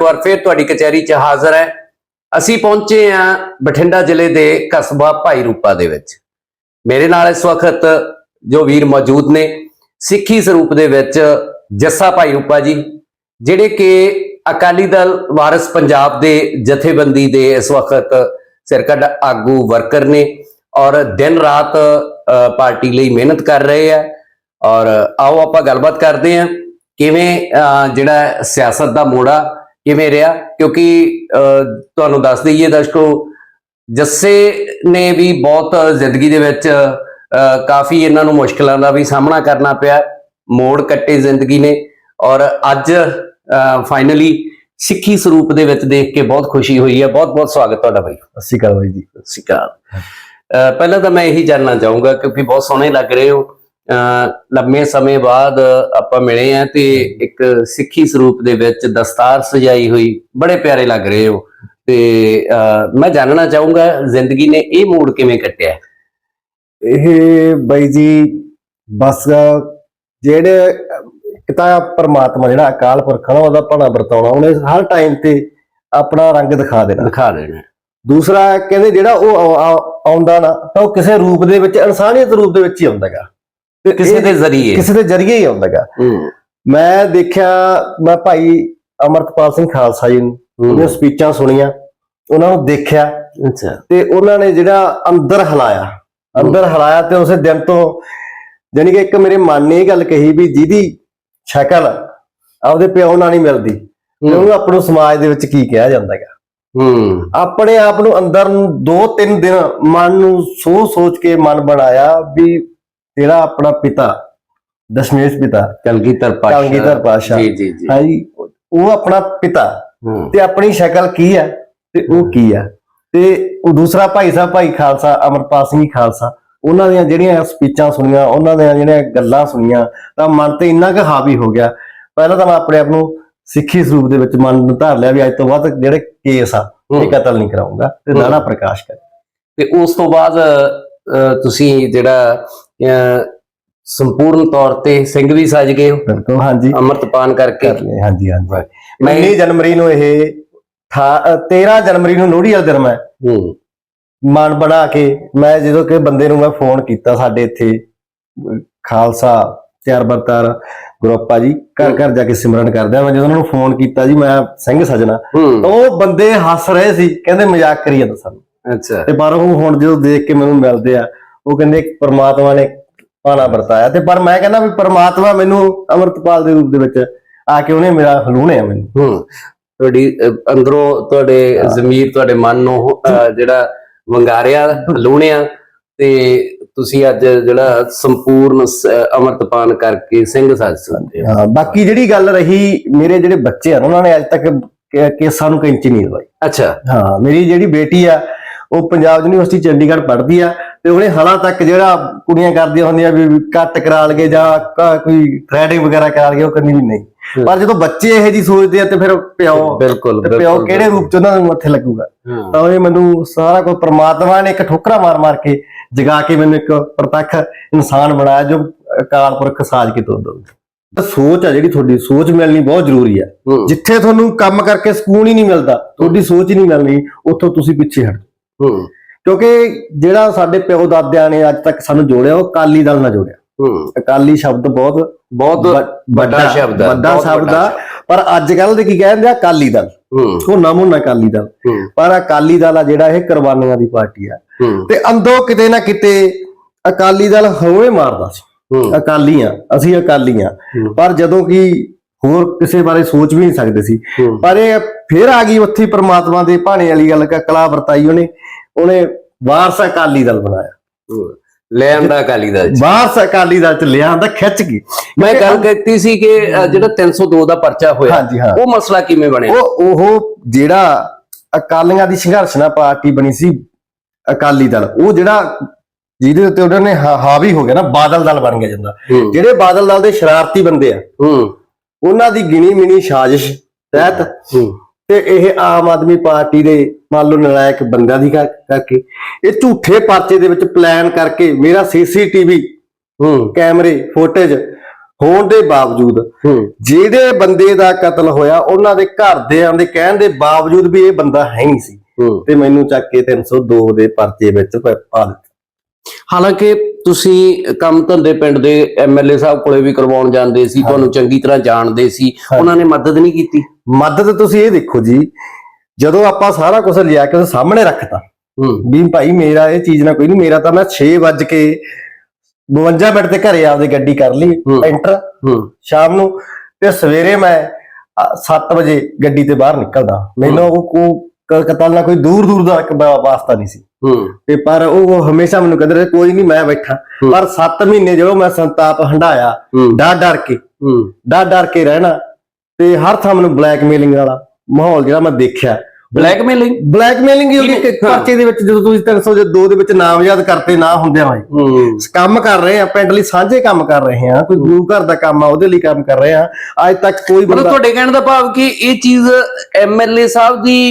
ਇੱਕ ਵਾਰ ਫੇਰ ਤੁਹਾਡੀ ਕਚਹਿਰੀ 'ਚ ਹਾਜ਼ਰ ਹੈ। ਅਸੀਂ ਪਹੁੰਚੇ ਹਾਂ ਬਠਿੰਡਾ ਜ਼ਿਲ੍ਹੇ ਦੇ ਕਸਬਾ ਭਾਈ ਰੂਪਾ ਦੇ ਵਿੱਚ। ਮੇਰੇ ਨਾਲ ਇਸ ਵਕਤ ਜੋ ਵੀਰ ਮੌਜੂਦ ਨੇ ਸਿੱਖੀ ਸਰੂਪ ਦੇ ਵਿੱਚ ਜੱਸਾ ਭਾਈ ਰੂਪਾ ਜੀ ਜਿਹੜੇ ਕਿ ਅਕਾਲੀ ਦਲ ਵਾਰਿਸ ਪੰਜਾਬ ਦੇ ਜਥੇਬੰਦੀ ਦੇ ਇਸ ਵਕਤ ਸਿਰਕੱਢ ਆਗੂ ਵਰਕਰ ਨੇ ਔਰ ਦਿਨ ਰਾਤ ਅ, ਪਾਰਟੀ ਲਈ ਮਿਹਨਤ ਕਰ ਰਹੇ ਆ ਔਰ ਆਓ ਆਪਾਂ ਗੱਲਬਾਤ ਕਰਦੇ ਹਾਂ ਕਿਵੇਂ ਅ, ਜਿਹੜਾ ਸਿਆਸਤ ਦਾ ਮੋੜਾ ਕਿਵੇਂ ਰਿਹਾ? ਕਿਉਂਕਿ ਤੁਹਾਨੂੰ ਦੱਸ ਦਈਏ ਦਰਸ਼ਕੋ ਜੱਸੇ ਨੇ ਵੀ ਬਹੁਤ ਜ਼ਿੰਦਗੀ ਦੇ ਵਿੱਚ ਕਾਫੀ ਇਹਨਾਂ ਨੂੰ ਮੁਸ਼ਕਲਾਂ ਦਾ ਵੀ ਸਾਹਮਣਾ ਕਰਨਾ ਪਿਆ। ਮੋੜ ਕੱਟੇ ਜ਼ਿੰਦਗੀ ਨੇ ਔਰ ਅੱਜ ਫਾਈਨਲੀ ਸਿੱਖੀ ਸਰੂਪ ਦੇ ਵਿੱਚ ਦੇਖ ਕੇ ਬਹੁਤ ਖੁਸ਼ੀ ਹੋਈ ਹੈ। ਬਹੁਤ ਬਹੁਤ ਸਵਾਗਤ ਤੁਹਾਡਾ ਬਾਈ। ਸਤਿ ਸ਼੍ਰੀ ਅਕਾਲ ਬਾਈ ਜੀ। ਸਤਿ ਸ਼੍ਰੀ ਅਕਾਲ। ਪਹਿਲਾਂ ਤਾਂ ਮੈਂ ਇਹੀ ਜਾਣਨਾ ਚਾਹੂੰਗਾ ਕਿਉਂਕਿ ਬਹੁਤ ਸੋਹਣੇ ਲੱਗ ਰਹੇ ਹੋ। ਲੰਮੇ ਸਮੇਂ ਬਾਅਦ ਆਪਾਂ ਮਿਲੇ ਆ ਤੇ ਇੱਕ ਸਿੱਖੀ ਸਰੂਪ ਦੇ ਵਿੱਚ ਦਸਤਾਰ ਸਜਾਈ ਹੋਈ। ਬੜੇ ਪਿਆਰੇ ਲੱਗ ਰਹੇ ਹੋ। ਤੇ ਮੈਂ ਜਾਣਨਾ ਚਾਹੂੰਗਾ ਜ਼ਿੰਦਗੀ ਨੇ ਇਹ ਮੋੜ ਕਿਵੇਂ ਕੱਟਿਆ? ਇਹ ਬਾਈ ਜੀ ਬਸ ਜਿਹੜੇ ਇੱਕ ਤਾਂ ਪਰਮਾਤਮਾ ਜਿਹੜਾ ਅਕਾਲ ਪੁਰਖ ਨਾ ਉਹਦਾ ਭਾਣਾ ਵਰਤਾਉਣਾ। ਉਹਨੇ ਹਰ ਟਾਈਮ ਤੇ ਆਪਣਾ ਰੰਗ ਦਿਖਾ ਦੇਣਾ। ਦਿਖਾ ਦੇਣਾ। ਦੂਸਰਾ ਕਹਿੰਦੇ ਜਿਹੜਾ ਉਹ ਆਉ- ਆਉ- ਆਉਂਦਾ ਨਾ ਤਾਂ ਉਹ ਕਿਸੇ ਰੂਪ ਦੇ ਵਿੱਚ ਇਨਸਾਨੀਅਤ ਰੂਪ ਦੇ ਵਿੱਚ ਹੀ ਆਉਂਦਾਗਾ ਕਿਸੇ ਦੇ ਜ਼ਰੀਏ। ਕਿਸੇ ਦੇ ਜ਼ਰੀਏ ਹੀ ਆਉਂਦਾਗਾ ਮੈਂ ਦੇਖਿਆ ਮੈਂ ਭਾਈ ਅਮਰਤਪਾਲ ਸਿੰਘ ਖਾਲਸਾ ਜੀ ਨੂੰ ਉਹਦੀਆਂ ਸਪੀਚਾਂ ਸੁਣੀਆਂ ਉਹਨਾਂ ਨੂੰ ਦੇਖਿਆ। ਅੱਛਾ। ਤੇ ਉਹਨਾਂ ਨੇ ਜਿਹੜਾ ਅੰਦਰ ਹਲਾਇਆ ਅੰਦਰ ਹਲਾਇਆ ਤੇ ਉਸੇ ਦਿਨ ਤੋਂ ਜਾਨੀ ਕਿ ਇੱਕ ਮੇਰੇ ਮਨ ਨੇ ਇਹ ਗੱਲ ਕਹੀ ਵੀ ਜਿਹਦੀ ਸ਼ਕਲ ਆਪਦੇ ਪਿਓ ਨਾਲ ਨਹੀਂ ਮਿਲਦੀ ਉਹਨੂੰ ਆਪਣੇ ਸਮਾਜ ਦੇ ਵਿੱਚ ਕੀ ਕਿਹਾ ਜਾਂਦਾ ਹੈਗਾ। ਹੂੰ। ਆਪਣੇ ਆਪ ਨੂੰ ਅੰਦਰ ਨੂੰ ਦੋ ਤਿੰਨ ਦਿਨ ਮਨ ਨੂੰ ਸੋਚ ਸੋਚ ਕੇ ਮਨ ਬਣਾਇਆ ਵੀ ਤੇਰਾ ਆਪਣਾ ਪਿਤਾ ਦਸ਼ਮੇਸ਼ ਪਿਤਾ ਕਲਗੀਧਰ ਪਾਸ਼ਾ ਕਲਗੀਧਰ ਪਾਤਸ਼ਾਹ। ਜੀ ਜੀ ਜੀ। ਹਾਂਜੀ ਉਹ ਆਪਣਾ ਪਿਤਾ। ਤੇ ਆਪਣੀ ਸ਼ਕਲ ਕੀ ਹੈ ਤੇ ਉਹ ਕੀ ਹੈ ਤੇ ਉਹ ਦੂਸਰਾ ਭਾਈ ਸਾਹਿਬ ਭਾਈ ਖਾਲਸਾ ਅਮਰਪਾਲ ਸਿੰਘ ਖਾਲਸਾ ਉਹਨਾਂ ਦੀਆਂ ਜਿਹੜੀਆਂ ਸਪੀਚਾਂ ਸੁਣੀਆਂ ਉਹਨਾਂ ਦੀਆਂ ਜਿਹੜੀਆਂ ਗੱਲਾਂ ਸੁਣੀਆਂ ਤਾਂ ਮਨ ਤੇ ਇੰਨਾ ਕੁ ਹਾਵੀ ਹੋ ਗਿਆ। ਪਹਿਲਾਂ ਤਾਂ ਮੈਂ ਆਪਣੇ ਆਪ ਨੂੰ ਸਿੱਖੀ ਸਰੂਪ ਦੇ ਵਿੱਚ ਮਨ ਨੂੰ ਧਾਰ ਲਿਆ ਵੀ ਅੱਜ ਤੋਂ ਬਾਅਦ ਜਿਹੜੇ ਕੇਸ ਆ ਇਹ। ਕਤਲ ਨਹੀਂ ਕਰਾਉਂਗਾ ਤੇ। ਨਾਨਾ ਪ੍ਰਕਾਸ਼ ਕਰ। ਤੇ ਉਸ ਤੋਂ ਬਾਅਦ ਤੁਸੀਂ ਜਿਹੜਾ ਸੰਪੂਰਨ ਤੌਰ ਤੇ ਸਿੰਘ ਵੀ ਸਜ ਗਏ ਹੋ? ਬਿਲਕੁਲ ਹਾਂਜੀ। ਅੰਮ੍ਰਿਤਪਾਨ ਕਰਕੇ। ਹਾਂਜੀ ਹਾਂਜੀ। ਮੈਂ- ਮੈਂ 19 ਜਨਵਰੀ ਨੂੰ ਇਹ ਠਾ- ਅ, 13 ਜਨਵਰੀ ਨੂੰ ਲੋਹੜੀ ਵਾਲੇ ਦਿਨ ਮੈਂ ਹੂੰ। ਮਨ ਬਣਾ ਕੇ ਮੈਂ ਜਦੋਂ ਕਿ ਬੰਦੇ ਨੂੰ ਮੈਂ ਫੋਨ ਕੀਤਾ ਸਾਡੇ ਇੱਥੇ ਖਾਲਸਾ ਤਿਆਰ ਬਰਤਾਰ ਗਰੁੱਪ ਆ ਜੀ ਘਰ ਘਰ ਜਾ ਕੇ ਸਿਮਰਨ ਕਰਦੇ ਆ। ਮੈਂ ਜਦੋਂ ਉਹਨਾਂ ਨੂੰ ਫੋਨ ਕੀਤਾ ਜੀ ਮੈਂ ਸਿੰਘ ਸਜਣਾ ਹੂੰ। ਉਹ ਬੰਦੇ ਹੱਸ ਰਹੇ ਸੀ ਕਹਿੰਦੇ ਮਜ਼ਾਕ ਕਰੀ ਜਾਂਦਾ ਸਾਨੂੰ। ਅੱਛਾ। ਤੇ ਪਰ ਉਹ ਹੁਣ ਜਦੋਂ ਦੇਖ ਕੇ ਮੈਨੂੰ ਮਿਲਦੇ ਆ ਉਹ ਕਹਿੰਦੇ ਪ੍ਰਮਾਤਮਾ ਨੇ ਪਾਣਾ ਵਰਤਾਇਆ। ਤੇ ਪਰ ਮੈਂ ਕਹਿੰਦਾ ਵੀ ਪ੍ਰਮਾਤਮਾ ਮੈਨੂੰ ਅਮਰਤਪਾਲ ਦੇ ਰੂਪ ਦੇ ਵਿੱਚ ਆ ਕੇ ਉਹਨੇ ਮੇਰਾ ਹਲੂਣਿਆ ਮੈਨੂੰ। ਹੂੰ। ਤੁਹਾਡੀ ਅੰਦਰੋਂ ਤੁਹਾਡੇ ਜ਼ਮੀਰ ਤੁਹਾਡੇ ਮਨ ਨੂੰ ਜਿਹੜਾ ਵੰਗਾਰਿਆ ਲੂਣਿਆ ਤੇ ਤੁਸੀਂ ਅੱਜ ਜਿਹੜਾ ਸੰਪੂਰਨ ਅੰਮ੍ਰਿਤਪਾਨ ਕਰਕੇ ਸਿੰਘ ਸਜ ਸਕਦੇ ਹੋ। ਬਾਕੀ ਜਿਹੜੀ ਗੱਲ ਰਹੀ ਮੇਰੇ ਜਿਹੜੇ ਬੱਚੇ ਆ ਉਹਨਾਂ ਨੇ ਅੱਜ ਤੱਕ ਕੇਸਾਂ ਨੂੰ ਕੈਂਚੀ ਨਹੀਂ ਦਵਾਈ ਅੱਛਾ। ਹਾਂ ਮੇਰੀ ਜਿਹੜੀ ਬੇਟੀ ਆ ਉਹ ਪੰਜਾਬ ਯੂਨੀਵਰਸਿਟੀ ਚੰਡੀਗੜ੍ਹ ਪੜ੍ਹਦੀ ਆ। ਤੇ ਉਹਨੇ ਹਾਲਾਂ ਤੱਕ ਜਿਹੜਾ ਕੁੜੀਆਂ ਕਰਦੀਆਂ ਹੁੰਦੀਆਂ ਵੀ ਕੱਟ ਕਰਾ ਲਗੇ ਜਾਂ ਕੋਈ ਥ੍ਰੈਡਿੰਗ ਵਗੈਰਾ ਕਰਾ ਲਗੇ ਉਹ ਕਰਨੀ ਵੀ ਨਹੀਂ। ਪਰ ਜਦੋਂ ਬੱਚੇ ਇਹੋ ਜੀ ਸੋਚਦੇ ਆ ਤੇ ਫਿਰ ਪਿਓ ਬਿਲਕੁਲ ਤੇ ਪਿਓ ਕਿਹੜੇ ਰੂਪ ਚ ਉਹਨਾਂ ਨੂੰ ਮੱਥੇ ਲੱਗੂਗਾ। ਤਾਂ ਇਹ ਮੈਨੂੰ ਸਾਰਾ ਕੁਝ ਪ੍ਰਮਾਤਮਾ ਨੇ ਇੱਕ ਠੋਕਰਾ ਮਾਰ ਮਾਰ ਕੇ ਜਗਾ ਕੇ ਮੈਨੂੰ ਇੱਕ ਪ੍ਰਤੱਖ ਇਨਸਾਨ ਬਣਾਇਆ ਜੋ ਅਕਾਲ ਪੁਰਖ ਸਾਜ ਕੇ ਤੋਰ ਦੋ ਸੋਚ ਆ ਜਿਹੜੀ ਤੁਹਾਡੀ ਸੋਚ ਮਿਲਣੀ ਬਹੁਤ ਜ਼ਰੂਰੀ ਆ। ਜਿੱਥੇ ਤੁਹਾਨੂੰ ਕੰਮ ਕਰਕੇ ਸਕੂਨ ਹੀ ਨਹੀਂ ਮਿਲਦਾ ਤੁਹਾਡੀ ਸੋਚ ਹੀ ਨਹੀਂ ਮਿਲਣੀ ਉੱਥੋਂ ਤੁਸੀਂ ਪਿੱਛੇ ਹਟ ਹੂੰ। ਕਿਉਂਕਿ ਜਿਹੜਾ ਸਾਡੇ ਪਿਓ ਦਾਦਿਆਂ ਨੇ ਅੱਜ ਤੱਕ ਸਾਨੂੰ ਜੋੜਿਆ ਉਹ ਅਕਾਲੀ ਦਲ ਨਾਲ ਜੋੜਿਆ। ਅਕਾਲੀ ਸ਼ਬਦ ਬਹੁਤ ਬਹੁਤ ਵੱਡਾ ਸ਼ਬਦ ਹੈ, ਵੱਡਾ ਸ਼ਬਦ ਆ। ਪਰ ਅੱਜ ਕੱਲ ਦੇ ਕੀ ਕਹਿੰਦੇ ਆ? ਅਕਾਲੀ ਦਲ। ਉਹ ਨਾਮ ਹੁੰਦਾ ਅਕਾਲੀ ਦਲ। ਪਰ ਅਕਾਲੀ ਦਲ ਆ ਜਿਹੜਾ ਇਹ ਕੁਰਬਾਨੀਆਂ ਦੀ ਪਾਰਟੀ ਆ। ਤੇ ਅੰਦਰੋਂ ਕਿਤੇ ਨਾ ਕਿਤੇ ਅਕਾਲੀ ਦਲ ਹਉਏ ਮਾਰਦਾ ਸੀ। ਅਕਾਲੀ ਆ ਅਸੀਂ ਅਕਾਲੀ ਆ। ਪਰ ਜਦੋਂ ਕਿ ਹੋਰ ਕਿਸੇ ਬਾਰੇ ਸੋਚ ਵੀ ਨਹੀਂ ਸਕਦੇ ਸੀ। ਪਰ ਇਹ ਫਿਰ ਆ ਗਈ ਉੱਥੇ ਪ੍ਰਮਾਤਮਾ ਦੇ ਭਾਣੇ ਵਾਲੀ ਗੱਲ ਕਲਾ ਵਰਤਾਈ ਉਹਨੇ। ਉਹਨੇ ਵਾਰਸ ਅਕਾਲੀ ਦਲ ਬਣਾਇਆ। ਲੈ ਆਂਦਾ ਅਕਾਲੀ ਦਲ। ਵਾਰਸ ਅਕਾਲੀ ਦਲ ਚ ਲਿਆ ਆਂਦਾ ਖਿੱਚ ਕੇ ਮੈਂ ਗੱਲ ਕੀਤੀ ਸੀ ਕਿ ਜਿਹੜਾ 302 ਦਾ ਪਰਚਾ ਹੋਇਆ ਉਹ ਮਸਲਾ ਕਿਵੇਂ ਬਣਿਆ? ਉਹ ਉਹ ਜਿਹੜਾ ਅਕਾਲੀਆਂ ਦੀ ਸੰਘਰਸ਼ਨਾ ਪਾਰਟੀ ਬਣੀ ਸੀ ਅਕਾਲੀ ਦਲ ਉਹ ਜਿਹੜਾ ਜਿਹਦੇ ਉੱਤੇ ਉਹਨਾਂ ਨੇ ਹਾਵੀ ਹੋ ਗਿਆ ਨਾ ਬਾਦਲ ਦਲ ਬਣ ਗਿਆ ਜਾਂਦਾ। ਜਿਹੜੇ ਬਾਦਲ ਦਲ ਦੇ ਸ਼ਰਾਰਤੀ ਬੰਦੇ ਆ ਉਹਨਾਂ ਦੀ ਗਿਣੀ ਮਿਣੀ ਸਾਜ਼ਿਸ਼ ਤਹਿਤ ਤੇ ਇਹ ਆਮ ਆਦਮੀ ਪਾਰਟੀ ਦੇ ਮੰਨ ਲਓ ਨਲਾਇਕ ਬੰਦਿਆਂ ਦੀ ਕਰ- ਕਰਕੇ। ਇਹ ਝੂਠੇ ਪਰਚੇ ਦੇ ਵਿੱਚ ਪਲਾਨ ਕਰਕੇ ਮੇਰਾ ਸੀਸੀਟੀਵੀ ਹੂੰ। ਕੈਮਰੇ ਫੁਟੇਜ ਹੋਣ ਦੇ ਬਾਵਜੂਦ ਹੂੰ। ਜਿਹੜੇ ਬੰਦੇ ਦਾ ਕਤਲ ਹੋਇਆ ਉਹਨਾਂ ਦੇ ਘਰਦਿਆਂ ਦੇ ਕਹਿਣ ਦੇ ਬਾਵਜੂਦ ਵੀ ਇਹ ਬੰਦਾ ਹੈ ਨਹੀਂ ਸੀ। ਤੇ ਮੈਨੂੰ ਚੱਕ ਕੇ 302 ਦੇ ਪਰਚੇ ਵਿੱਚ ਪਾ ਦਿੱਤਾ। ਹਾਲਾਂਕਿ ਤੁਸੀਂ ਕੰਮ ਧੰਦੇ ਪਿੰਡ ਦੇ ਐਮਐਲਏ ਸਾਹਿਬ ਕੋਲੇ ਵੀ ਕਰਵਾਉਣ ਜਾਂਦੇ ਸੀ ਤੁਹਾਨੂੰ ਚੰਗੀ ਤਰ੍ਹਾਂ ਜਾਣਦੇ ਸੀ ਉਹਨਾਂ ਨੇ ਮਦਦ ਨਹੀਂ ਕੀਤੀ? ਮਦਦ ਤੁਸੀਂ ਇਹ ਦੇਖੋ ਜੀ ਜਦੋਂ ਆਪਾਂ ਸਾਰਾ ਕੁਝ ਲਿਆ ਕੇ ਸਾਹਮਣੇ ਰੱਖਤਾ ਵੀ ਭਾਈ ਮੇਰਾ ਇਹ ਚੀਜ਼ ਨਾ ਕੋਈ ਨਹੀਂ ਮੇਰਾ ਤਾਂ ਮੈਂ 6 ਵੱਜ ਕੇ 52 ਮਿੰਟ ਤੇ ਘਰੇ ਆਪਦੀ ਗੱਡੀ ਕਰ ਲਈ। ਐਂਟਰ ਸ਼ਾਮ ਨੂੰ ਤੇ ਸਵੇਰੇ ਮੈਂ 7 ਵਜੇ ਗੱਡੀ ਤੇ ਬਾਹਰ ਨਿਕਲਦਾ। ਮੈਨੂੰ ਉਹ ਕੋ- ਕਤਲ ਨਾਲ ਕੋਈ ਦੂਰ ਦੂਰ ਦਾ ਵਾਸਤਾ ਨਹੀਂ ਸੀ। ਤੇ ਪਰ ਉਹ ਹਮੇਸ਼ਾ ਮੈਨੂੰ ਕਹਿੰਦੇ ਰਹੇ ਕੋਈ ਨਹੀਂ ਮੈਂ ਬੈਠਾ। ਪਰ 7 ਮਹੀਨੇ ਜਦੋਂ ਮੈਂ ਸੰਤਾਪ ਹੰਡਾਇਆ ਡਰ ਡਰ ਕੇ ਹੂੰ। ਡਰ ਡਰ ਕੇ ਰਹਿਣਾ ਤੇ ਹਰ ਥਾਂ ਮੈਨੂੰ ਬਲੈਕਮੇਲਿੰਗ ਵਾਲਾ ਮਾਹੌਲ ਜਿਹੜਾ ਮੈਂ ਦੇਖਿਆ। ਬਲੈਕਮੇਲਿੰਗ ਬਲੈਕਮੇਲਿੰਗ ਹੀ ਉਹਦੀ। ਪਰਚੇ ਦੇ ਵਿੱਚ ਜਦੋਂ ਤੁਸੀਂ 302 ਦੇ ਵਿੱਚ ਨਾਮਜ਼ਦ ਕਰਤੇ ਨਾ ਹੁੰਦਿਆਂ ਹੋਏ ਕੰਮ ਕਰ ਰਹੇ ਆ ਪਿੰਡ ਲਈ ਸਾਂਝੇ ਕੰਮ ਕਰ ਰਹੇ ਆ ਕੋਈ ਗੁਰੂ ਘਰ ਦਾ ਕੰਮ ਆ ਉਹਦੇ ਲਈ ਕੰਮ ਕਰ ਰਹੇ ਆ ਅੱਜ ਤੱਕ ਕੋਈ ਬੰਦਾ ਤੁਹਾਡੇ ਕਹਿਣ ਦਾ ਭਾਵ ਕਿ ਇਹ ਚੀਜ਼ ਐਮਐਲਏ ਸਾਹਿਬ ਦੀ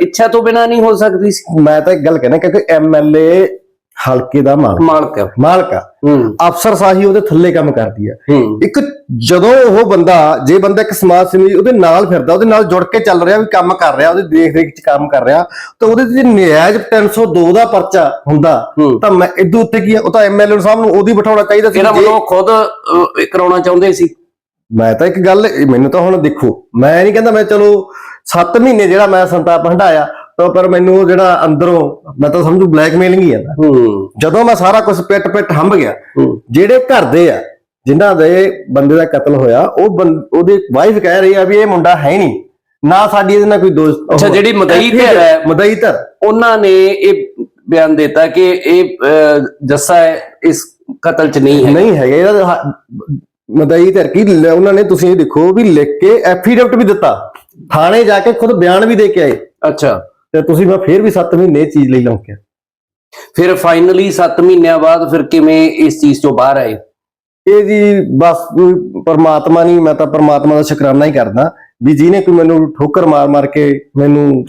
ਇੱਛਾ ਤੋਂ ਬਿਨਾ ਨਹੀਂ ਹੋ ਸਕਦੀ ਮੈਂ ਤਾਂ ਇੱਕ ਗੱਲ ਕਹਿਣਾ ਕਿਉਂਕਿ ਐਮਐਲਏ ਹਲਕੇ ਦਾ ਮਾਲਕ। ਮਾਲਕ ਹੈ। ਮਾਲਕ ਆ। ਹੂੰ। ਅਫਸਰ ਸਾਹੀ ਉਹਦੇ ਥੱਲੇ ਕੰਮ ਕਰਦੀ ਆ। ਹੂੰ। ਇੱਕ ਜਦੋਂ ਉਹ ਬੰਦਾ ਜੇ ਬੰਦਾ ਇੱਕ ਸਮਾਜ ਸੇਵੀ ਉਹਦੇ ਨਾਲ ਫਿਰਦਾ ਉਹਦੇ ਨਾਲ ਜੁੜ ਕੇ ਚੱਲ ਰਿਹਾ ਵੀ ਕੰਮ ਕਰ ਰਿਹਾ ਉਹਦੀ ਦੇਖ ਰੇਖ ਚ ਕੰਮ ਕਰ ਰਿਹਾ ਤਾਂ ਉਹਦੇ ਤੇ ਜੇ ਨਿਆਜ਼ 302 ਦਾ ਪਰਚਾ ਹੁੰਦਾ ਹੂੰ। ਤਾਂ ਮੈਂ ਇਦੋਂ ਉੱਤੇ ਕੀ ਆ? ਉਹ ਤਾਂ ਐਮਐਲਏ ਸਾਹਿਬ ਨੂੰ ਉਹਦੀ ਬਿਠਾਉਣਾ ਚਾਹੀਦਾ ਸੀ ਇਹਦਾ ਜੇ- ਮਤਲਬ ਉਹ ਖੁਦ ਅਹ, ਇਹ ਕਰਾਉਣਾ ਚਾਹੁੰਦੇ ਸੀ। ਮੈਂ ਤਾਂ ਇੱਕ ਗੱਲ ਇਹ ਮੈਨੂੰ ਤਾਂ ਹੁਣ ਦੇਖੋ ਮੈਂ ਨਹੀਂ ਕਹਿੰਦਾ ਮੈਂ ਚਲੋ 7 ਮਹੀਨੇ ਜਿਹੜਾ ਮੈਂ ਸੰਤਾਪ ਹੰਡਾਇਆ ਤਾਂ ਪਰ ਮੈਨੂੰ ਉਹ ਜਿਹੜਾ ਅੰਦਰੋਂ ਮੈਂ ਤਾਂ ਸਮਝੂ ਬਲੈਕਮੇਲਿੰਗ ਹੀ ਆ। ਹੂੰ। ਜਦੋਂ ਮੈਂ ਸਾਰਾ ਕੁਝ ਪਿੱਟ ਪਿੱਟ ਹੰਭ ਗਿਆ ਜਿਹੜੇ ਘਰ ਦੇ ਆ ਜਿਨ੍ਹਾਂ ਦੇ ਬੰਦੇ ਦਾ ਕਤਲ ਹੋਇਆ ਉਹ ਉਹਦੀ ਵਾਈਫ ਕਹਿ ਰਹੀ ਆ ਵੀ ਇਹ ਮੁੰਡਾ ਹੈ ਨਹੀਂ। ਨਾ ਸਾਡੀ ਇਹਦੇ ਨਾਲ ਕੋਈ ਦੋਸਤ ਅੱਛਾ, ਜਿਹੜੀ ਮਦਈ ਧਿਰ ਹੈ। ਮਦਈ ਧਿਰ। ਉਹਨਾਂ ਨੇ ਇਹ ਬਿਆਨ ਦਿੱਤਾ ਕਿ ਇਹ ਜੱਸਾ ਹੈ ਇਸ ਕਤਲ ਚ ਨਹੀਂ ਹੈ ਨਹੀਂ ਹੈਗਾ ਇਹਦਾ ਮਦਈ ਧਿਰ ਕੀ ਉਹਨਾਂ ਨੇ ਤੁਸੀਂ ਇਹ ਦੇਖੋ ਵੀ ਲਿਖ ਕੇ ਐਫੀਡੇਵਿਟ ਵੀ ਦਿੱਤਾ। ਥਾਣੇ ਜਾ ਕੇ ਖੁਦ ਬਿਆਨ ਵੀ ਦੇ ਕੇ ਆਏ। ਅੱਛਾ। ਤੇ ਤੁਸੀਂ ਮੈਂ ਫੇਰ ਵੀ 7 ਮਹੀਨੇ ਇਹ ਚੀਜ਼ ਲਈ ਲੰਕਿਆ ਫਿਰ ਫਾਈਨਲੀ 7 ਮਹੀਨਿਆਂ ਬਾਅਦ ਫਿਰ ਕਿਵੇਂ ਇਸ ਚੀਜ਼ ਤੋਂ ਬਾਹਰ ਆਏ? ਇਹ ਜੀ ਬਸ ਪਰਮਾਤਮਾ ਨਹੀਂ ਮੈਂ ਤਾਂ ਪਰਮਾਤਮਾ ਦਾ ਸ਼ੁਕਰਾਨਾ ਹੀ ਕਰਦਾ ਵੀ ਜਿਹਨੇ ਕੋਈ ਮੈਨੂੰ ਠੋਕਰ ਮਾਰ ਮਾਰ ਕੇ ਮੈਨੂੰ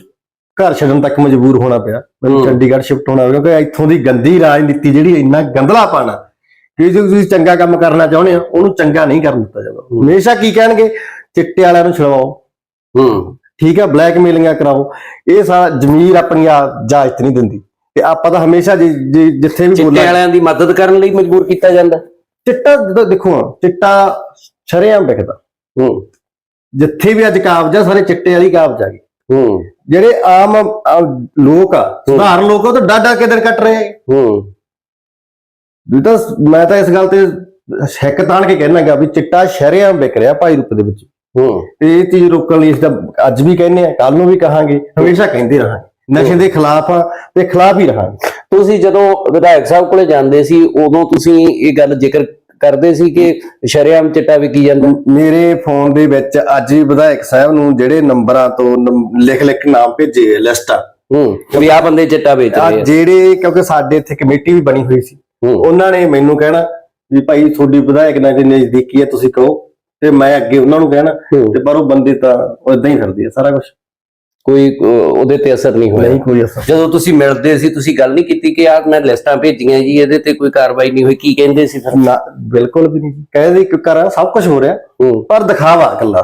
ਘਰ ਛੱਡਣ ਤੱਕ ਮਜਬੂਰ ਹੋਣਾ ਪਿਆ। ਮੈਨੂੰ। ਚੰਡੀਗੜ੍ਹ ਸ਼ਿਫਟ ਹੋਣਾ ਪਿਆ ਕਿਉਂਕਿ ਇੱਥੋਂ ਦੀ ਗੰਦੀ ਰਾਜਨੀਤੀ ਜਿਹੜੀ ਇੰਨਾ ਗੰਦਲਾ ਪਾਣਾ ਕਿ ਜੇ ਤੁਸੀਂ ਚੰਗਾ ਕੰਮ ਕਰਨਾ ਚਾਹੁੰਦੇ ਹੋ ਉਹਨੂੰ ਚੰਗਾ ਨਹੀਂ ਕਰਨ ਦਿੱਤਾ ਜਾਂਦਾ ਹਮੇਸ਼ਾ ਕੀ ਕਹਿਣਗੇ? ਚਿੱਟੇ ਵਾਲਿਆਂ ਨੂੰ ਛਡਵਾਓ। ਹੂੰ। ਠੀਕ ਹੈ ਬਲੈਕਮੇਲਿੰਗਾਂ ਕਰਾਓ। ਇਹ ਸਾਰਾ ਜ਼ਮੀਰ ਆਪਣੀ ਆ ਇਜਾਜ਼ਤ ਨਹੀਂ ਦਿੰਦੀ। ਤੇ ਆਪਾਂ ਤਾਂ ਹਮੇਸ਼ਾ ਜਿੱਥੇ ਵੀ ਚਿੱਟੇ ਬੋਲਾਂ ਵਾਲਿਆਂ ਦੀ ਮਦਦ ਕਰਨ ਲਈ ਮਜਬੂਰ ਕੀਤਾ ਜਾਂਦਾ। ਚਿੱਟਾ ਜਦੋਂ ਦੇਖੋ ਚਿੱਟਾ ਸ਼ਰੇਆਮ ਵਿਕਦਾ। ਹੂੰ। ਜਿੱਥੇ ਵੀ ਅੱਜ ਕਾਬਜ ਸਾਰੇ ਚਿੱਟੇ ਵਾਲੀ ਕਾਬਜ ਆ ਗਈ। ਹੂੰ। ਜਿਹੜੇ ਆਮ ਲੋਕ ਆ ਸਧਾਰਨ ਲੋਕ ਆ, ਉਹ ਤਾਂ ਡਾਡਾ ਕੇ ਦਿਨ ਕੱਟ ਰਹੇ ਹੂੰ। ਤਾਂ ਮੈਂ ਤਾਂ ਇਸ ਗੱਲ ਤੇ ਛੱਕ ਤਾਣ ਕੇ ਕਹਿਣਾਗਾ ਵੀ ਚਿੱਟਾ ਸ਼ਰੇਆਮ ਵਿਕ ਰਿਹਾ ਭਾਈ ਰੂਪ ਦੇ ਵਿੱਚ। ਤੇ ਇਹ ਚੀਜ਼ ਰੋਕਣ ਲਈ ਇਸ ਦਾ ਅੱਜ ਵੀ ਕਹਿੰਦੇ ਆ ਕੱਲ ਨੂੰ ਵੀ ਕਹਾਂਗੇ ਹਮੇਸ਼ਾ ਕਹਿੰਦੇ ਰਹਾਂਗੇ। ਨਸ਼ੇ ਦੇ ਖਿਲਾਫ ਆ ਤੇ ਖਿਲਾਫ ਹੀ ਰਹਾਂਗੇ। ਤੁਸੀਂ ਜਦੋਂ ਵਿਧਾਇਕ ਸਾਹਿਬ ਕੋਲੇ ਜਾਂਦੇ ਸੀ ਉਦੋਂ ਤੁਸੀਂ ਇਹ ਗੱਲ ਜ਼ਿਕਰ ਕਰਦੇ ਸੀ ਕਿ ਸ਼ਰੇਆਮ ਚਿੱਟਾ ਵਿਕੀ ਜਾਂਦਾ? ਮੇਰੇ ਫੋਨ ਦੇ ਵਿੱਚ ਅੱਜ ਵੀ ਵਿਧਾਇਕ ਸਾਹਿਬ ਨੂੰ ਜਿਹੜੇ ਨੰਬਰਾਂ ਤੋਂ ਲਿਖ ਲਿਖ ਨਾਮ ਭੇਜੇ ਲਿਸਟਾਂ ਹੂੰ ਵੀ ਆ ਬੰਦੇ ਚਿੱਟਾ ਵੇਚ ਰਹੇ ਆ। ਜਿਹੜੇ ਕਿਉਂਕਿ ਸਾਡੇ ਇੱਥੇ ਕਮੇਟੀ ਵੀ ਬਣੀ ਹੋਈ ਸੀ। ਉਹਨਾਂ ਨੇ ਮੈਨੂੰ ਕਹਿਣਾ ਵੀ ਭਾਈ ਤੁਹਾਡੀ ਵਿਧਾਇਕ ਨਾਲ ਜੇ ਨਜ਼ਦੀਕੀ ਹੈ ਤੁਸੀਂ ਕਹੋ। ਤੇ ਮੈਂ ਅੱਗੇ ਉਹਨਾਂ ਨੂੰ ਕਹਿਣਾ। ਤੇ ਪਰ ਉਹ ਬੰਦੇ ਤਾਂ ਇਦਾਂ ਹੀ ਫਿਰਦੇ ਆ ਸਾਰਾ ਕੁਝ ਕੋਈ ਉਹਦੇ ਤੇ ਅਸਰ ਨਹੀਂ ਹੋਇਆ। ਨਹੀਂ ਕੋਈ ਅਸਰ ਜਦੋਂ ਤੁਸੀਂ ਮਿਲਦੇ ਸੀ ਤੁਸੀਂ ਗੱਲ ਨਹੀਂ ਕੀਤੀ ਕਿ ਆਹ ਮੈਂ ਲਿਸਟਾਂ ਭੇਜੀਆਂ ਜੀ ਇਹਦੇ ਤੇ ਕੋਈ ਕਾਰਵਾਈ ਨਹੀਂ ਹੋਈ ਕੀ ਕਹਿੰਦੇ ਸੀ ਫਿਰ? ਨਾ ਬਿਲਕੁਲ ਵੀ ਨਹੀਂ ਕਹਿੰਦੇ ਕਿ ਕਰਾਂ ਸਭ ਕੁਝ ਹੋ ਰਿਹਾ ਪਰ ਦਿਖਾਵਾ ਕੱਲਾ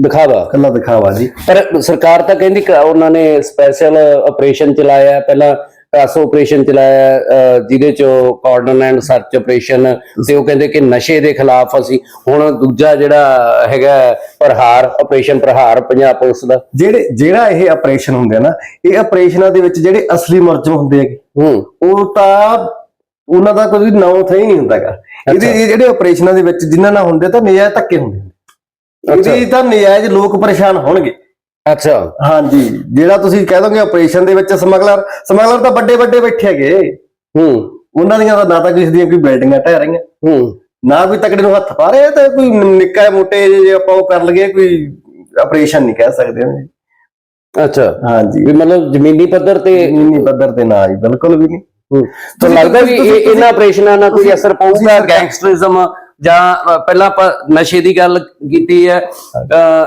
ਦਿਖਾਵਾ? ਕੱਲਾ ਦਿਖਾਵਾ ਜੀ। ਪਰ ਸਰਕਾਰ ਤਾਂ ਕਹਿੰਦੀ ਉਹਨਾਂ ਨੇ ਸਪੈਸ਼ਲ ਆਪਰੇਸ਼ਨ ਚਲਾਇਆ ਪਹਿਲਾਂ ਕਾਸ ਆਪਰੇਸ਼ਨ ਚਲਾਇਆ ਜਿਹਦੇ ਚ ਕਾਰਡਨ ਐਂਡ ਸਰਚ ਆਪਰੇਸ਼ਨ ਤੇ ਉਹ ਕਹਿੰਦੇ ਕਿ ਨਸ਼ੇ ਦੇ ਖਿਲਾਫ ਅਸੀਂ ਹੁਣ ਦੂਜਾ ਜਿਹੜਾ ਹੈਗਾ ਪ੍ਰਹਾਰ ਆਪਰੇਸ਼ਨ ਪ੍ਰਹਾਰ ਪੰਜਾਬ ਪੁਲਿਸ ਦਾ। ਜਿਹੜੇ ਜਿਹੜਾ ਇਹ ਆਪਰੇਸ਼ਨ ਹੁੰਦੇ ਨਾ ਇਹ ਆਪਰੇਸ਼ਨਾਂ ਦੇ ਵਿੱਚ ਜਿਹੜੇ ਅਸਲੀ ਮੁਲਜ਼ਮ ਹੁੰਦੇ ਹੈਗੇ ਉਹ ਤਾਂ ਉਹਨਾਂ ਦਾ ਕੋਈ ਨਾਂ ਉੱਥੇ ਹੀ ਨਹੀਂ ਹੁੰਦਾਗਾ ਇਹਦੇ ਇਹ ਜਿਹੜੇ ਆਪਰੇਸ਼ਨਾਂ ਦੇ ਵਿੱਚ ਜਿਨ੍ਹਾਂ ਨਾਲ ਹੁੰਦੇ ਤਾਂ ਨਜਾਇਜ਼ ਧੱਕੇ ਹੁੰਦੇ। ਇਹਦੇ ਤਾਂ ਨਜਾਇਜ਼ ਲੋਕ ਪਰੇਸ਼ਾਨ ਹੋਣਗੇ। ਅੱਛਾ। ਹਾਂਜੀ। ਜਿਹੜਾ ਤੁਸੀਂ ਕਹਿ ਦੋਗੇ ਆਪਰੇਸ਼ਨ ਦੇ ਵਿੱਚ ਸਮਗਲਰ ਸਮਗਲਰ ਤਾਂ ਵੱਡੇ ਵੱਡੇ ਬੈਠੇ ਹੈਗੇ। ਹੂੰ। ਉਹਨਾਂ ਦੀਆਂ ਤਾਂ ਨਾ ਤਾਂ ਕਿਸੇ ਦੀਆਂ ਕੋਈ ਬਿਲਡਿੰਗਾਂ ਢਹਿ ਰਹੀਆਂ। ਹੂੰ। ਨਾ ਕੋਈ ਤਕੜੇ ਨੂੰ ਹੱਥ ਪਾ ਰਹੇ ਤੇ ਕੋਈ ਨਿੱਕਾ ਮੋਟੇ ਜੇ ਆਪਾਂ ਉਹ ਕਰ ਲਈਏ ਕੋਈ ਆਪਰੇਸ਼ਨ ਨਹੀਂ ਕਹਿ ਸਕਦੇ ਉਹਨੂੰ। ਅੱਛਾ। ਹਾਂਜੀ। ਵੀ ਮਤਲਬ ਜ਼ਮੀਨੀ ਪੱਧਰ ਤੇ ਜ਼ਮੀਨੀ ਪੱਧਰ ਤੇ ਨਾ ਜੀ ਬਿਲਕੁਲ ਵੀ ਨਹੀਂ। ਹੂੰ। ਤਾਂ ਲੱਗਦਾ ਵੀ ਇਹ ਇਹਨਾਂ ਆਪਰੇਸ਼ਨਾਂ ਨਾਲ ਕੋਈ ਅਸਰ ਪਊਗਾ ਗੈਂਗਸਟਰਿਜ਼ਮ ਜਾਂ ਪਹਿਲਾਂ ਆਪਾਂ ਨਸ਼ੇ ਦੀ ਗੱਲ ਕੀਤੀ ਹੈ। ਅ,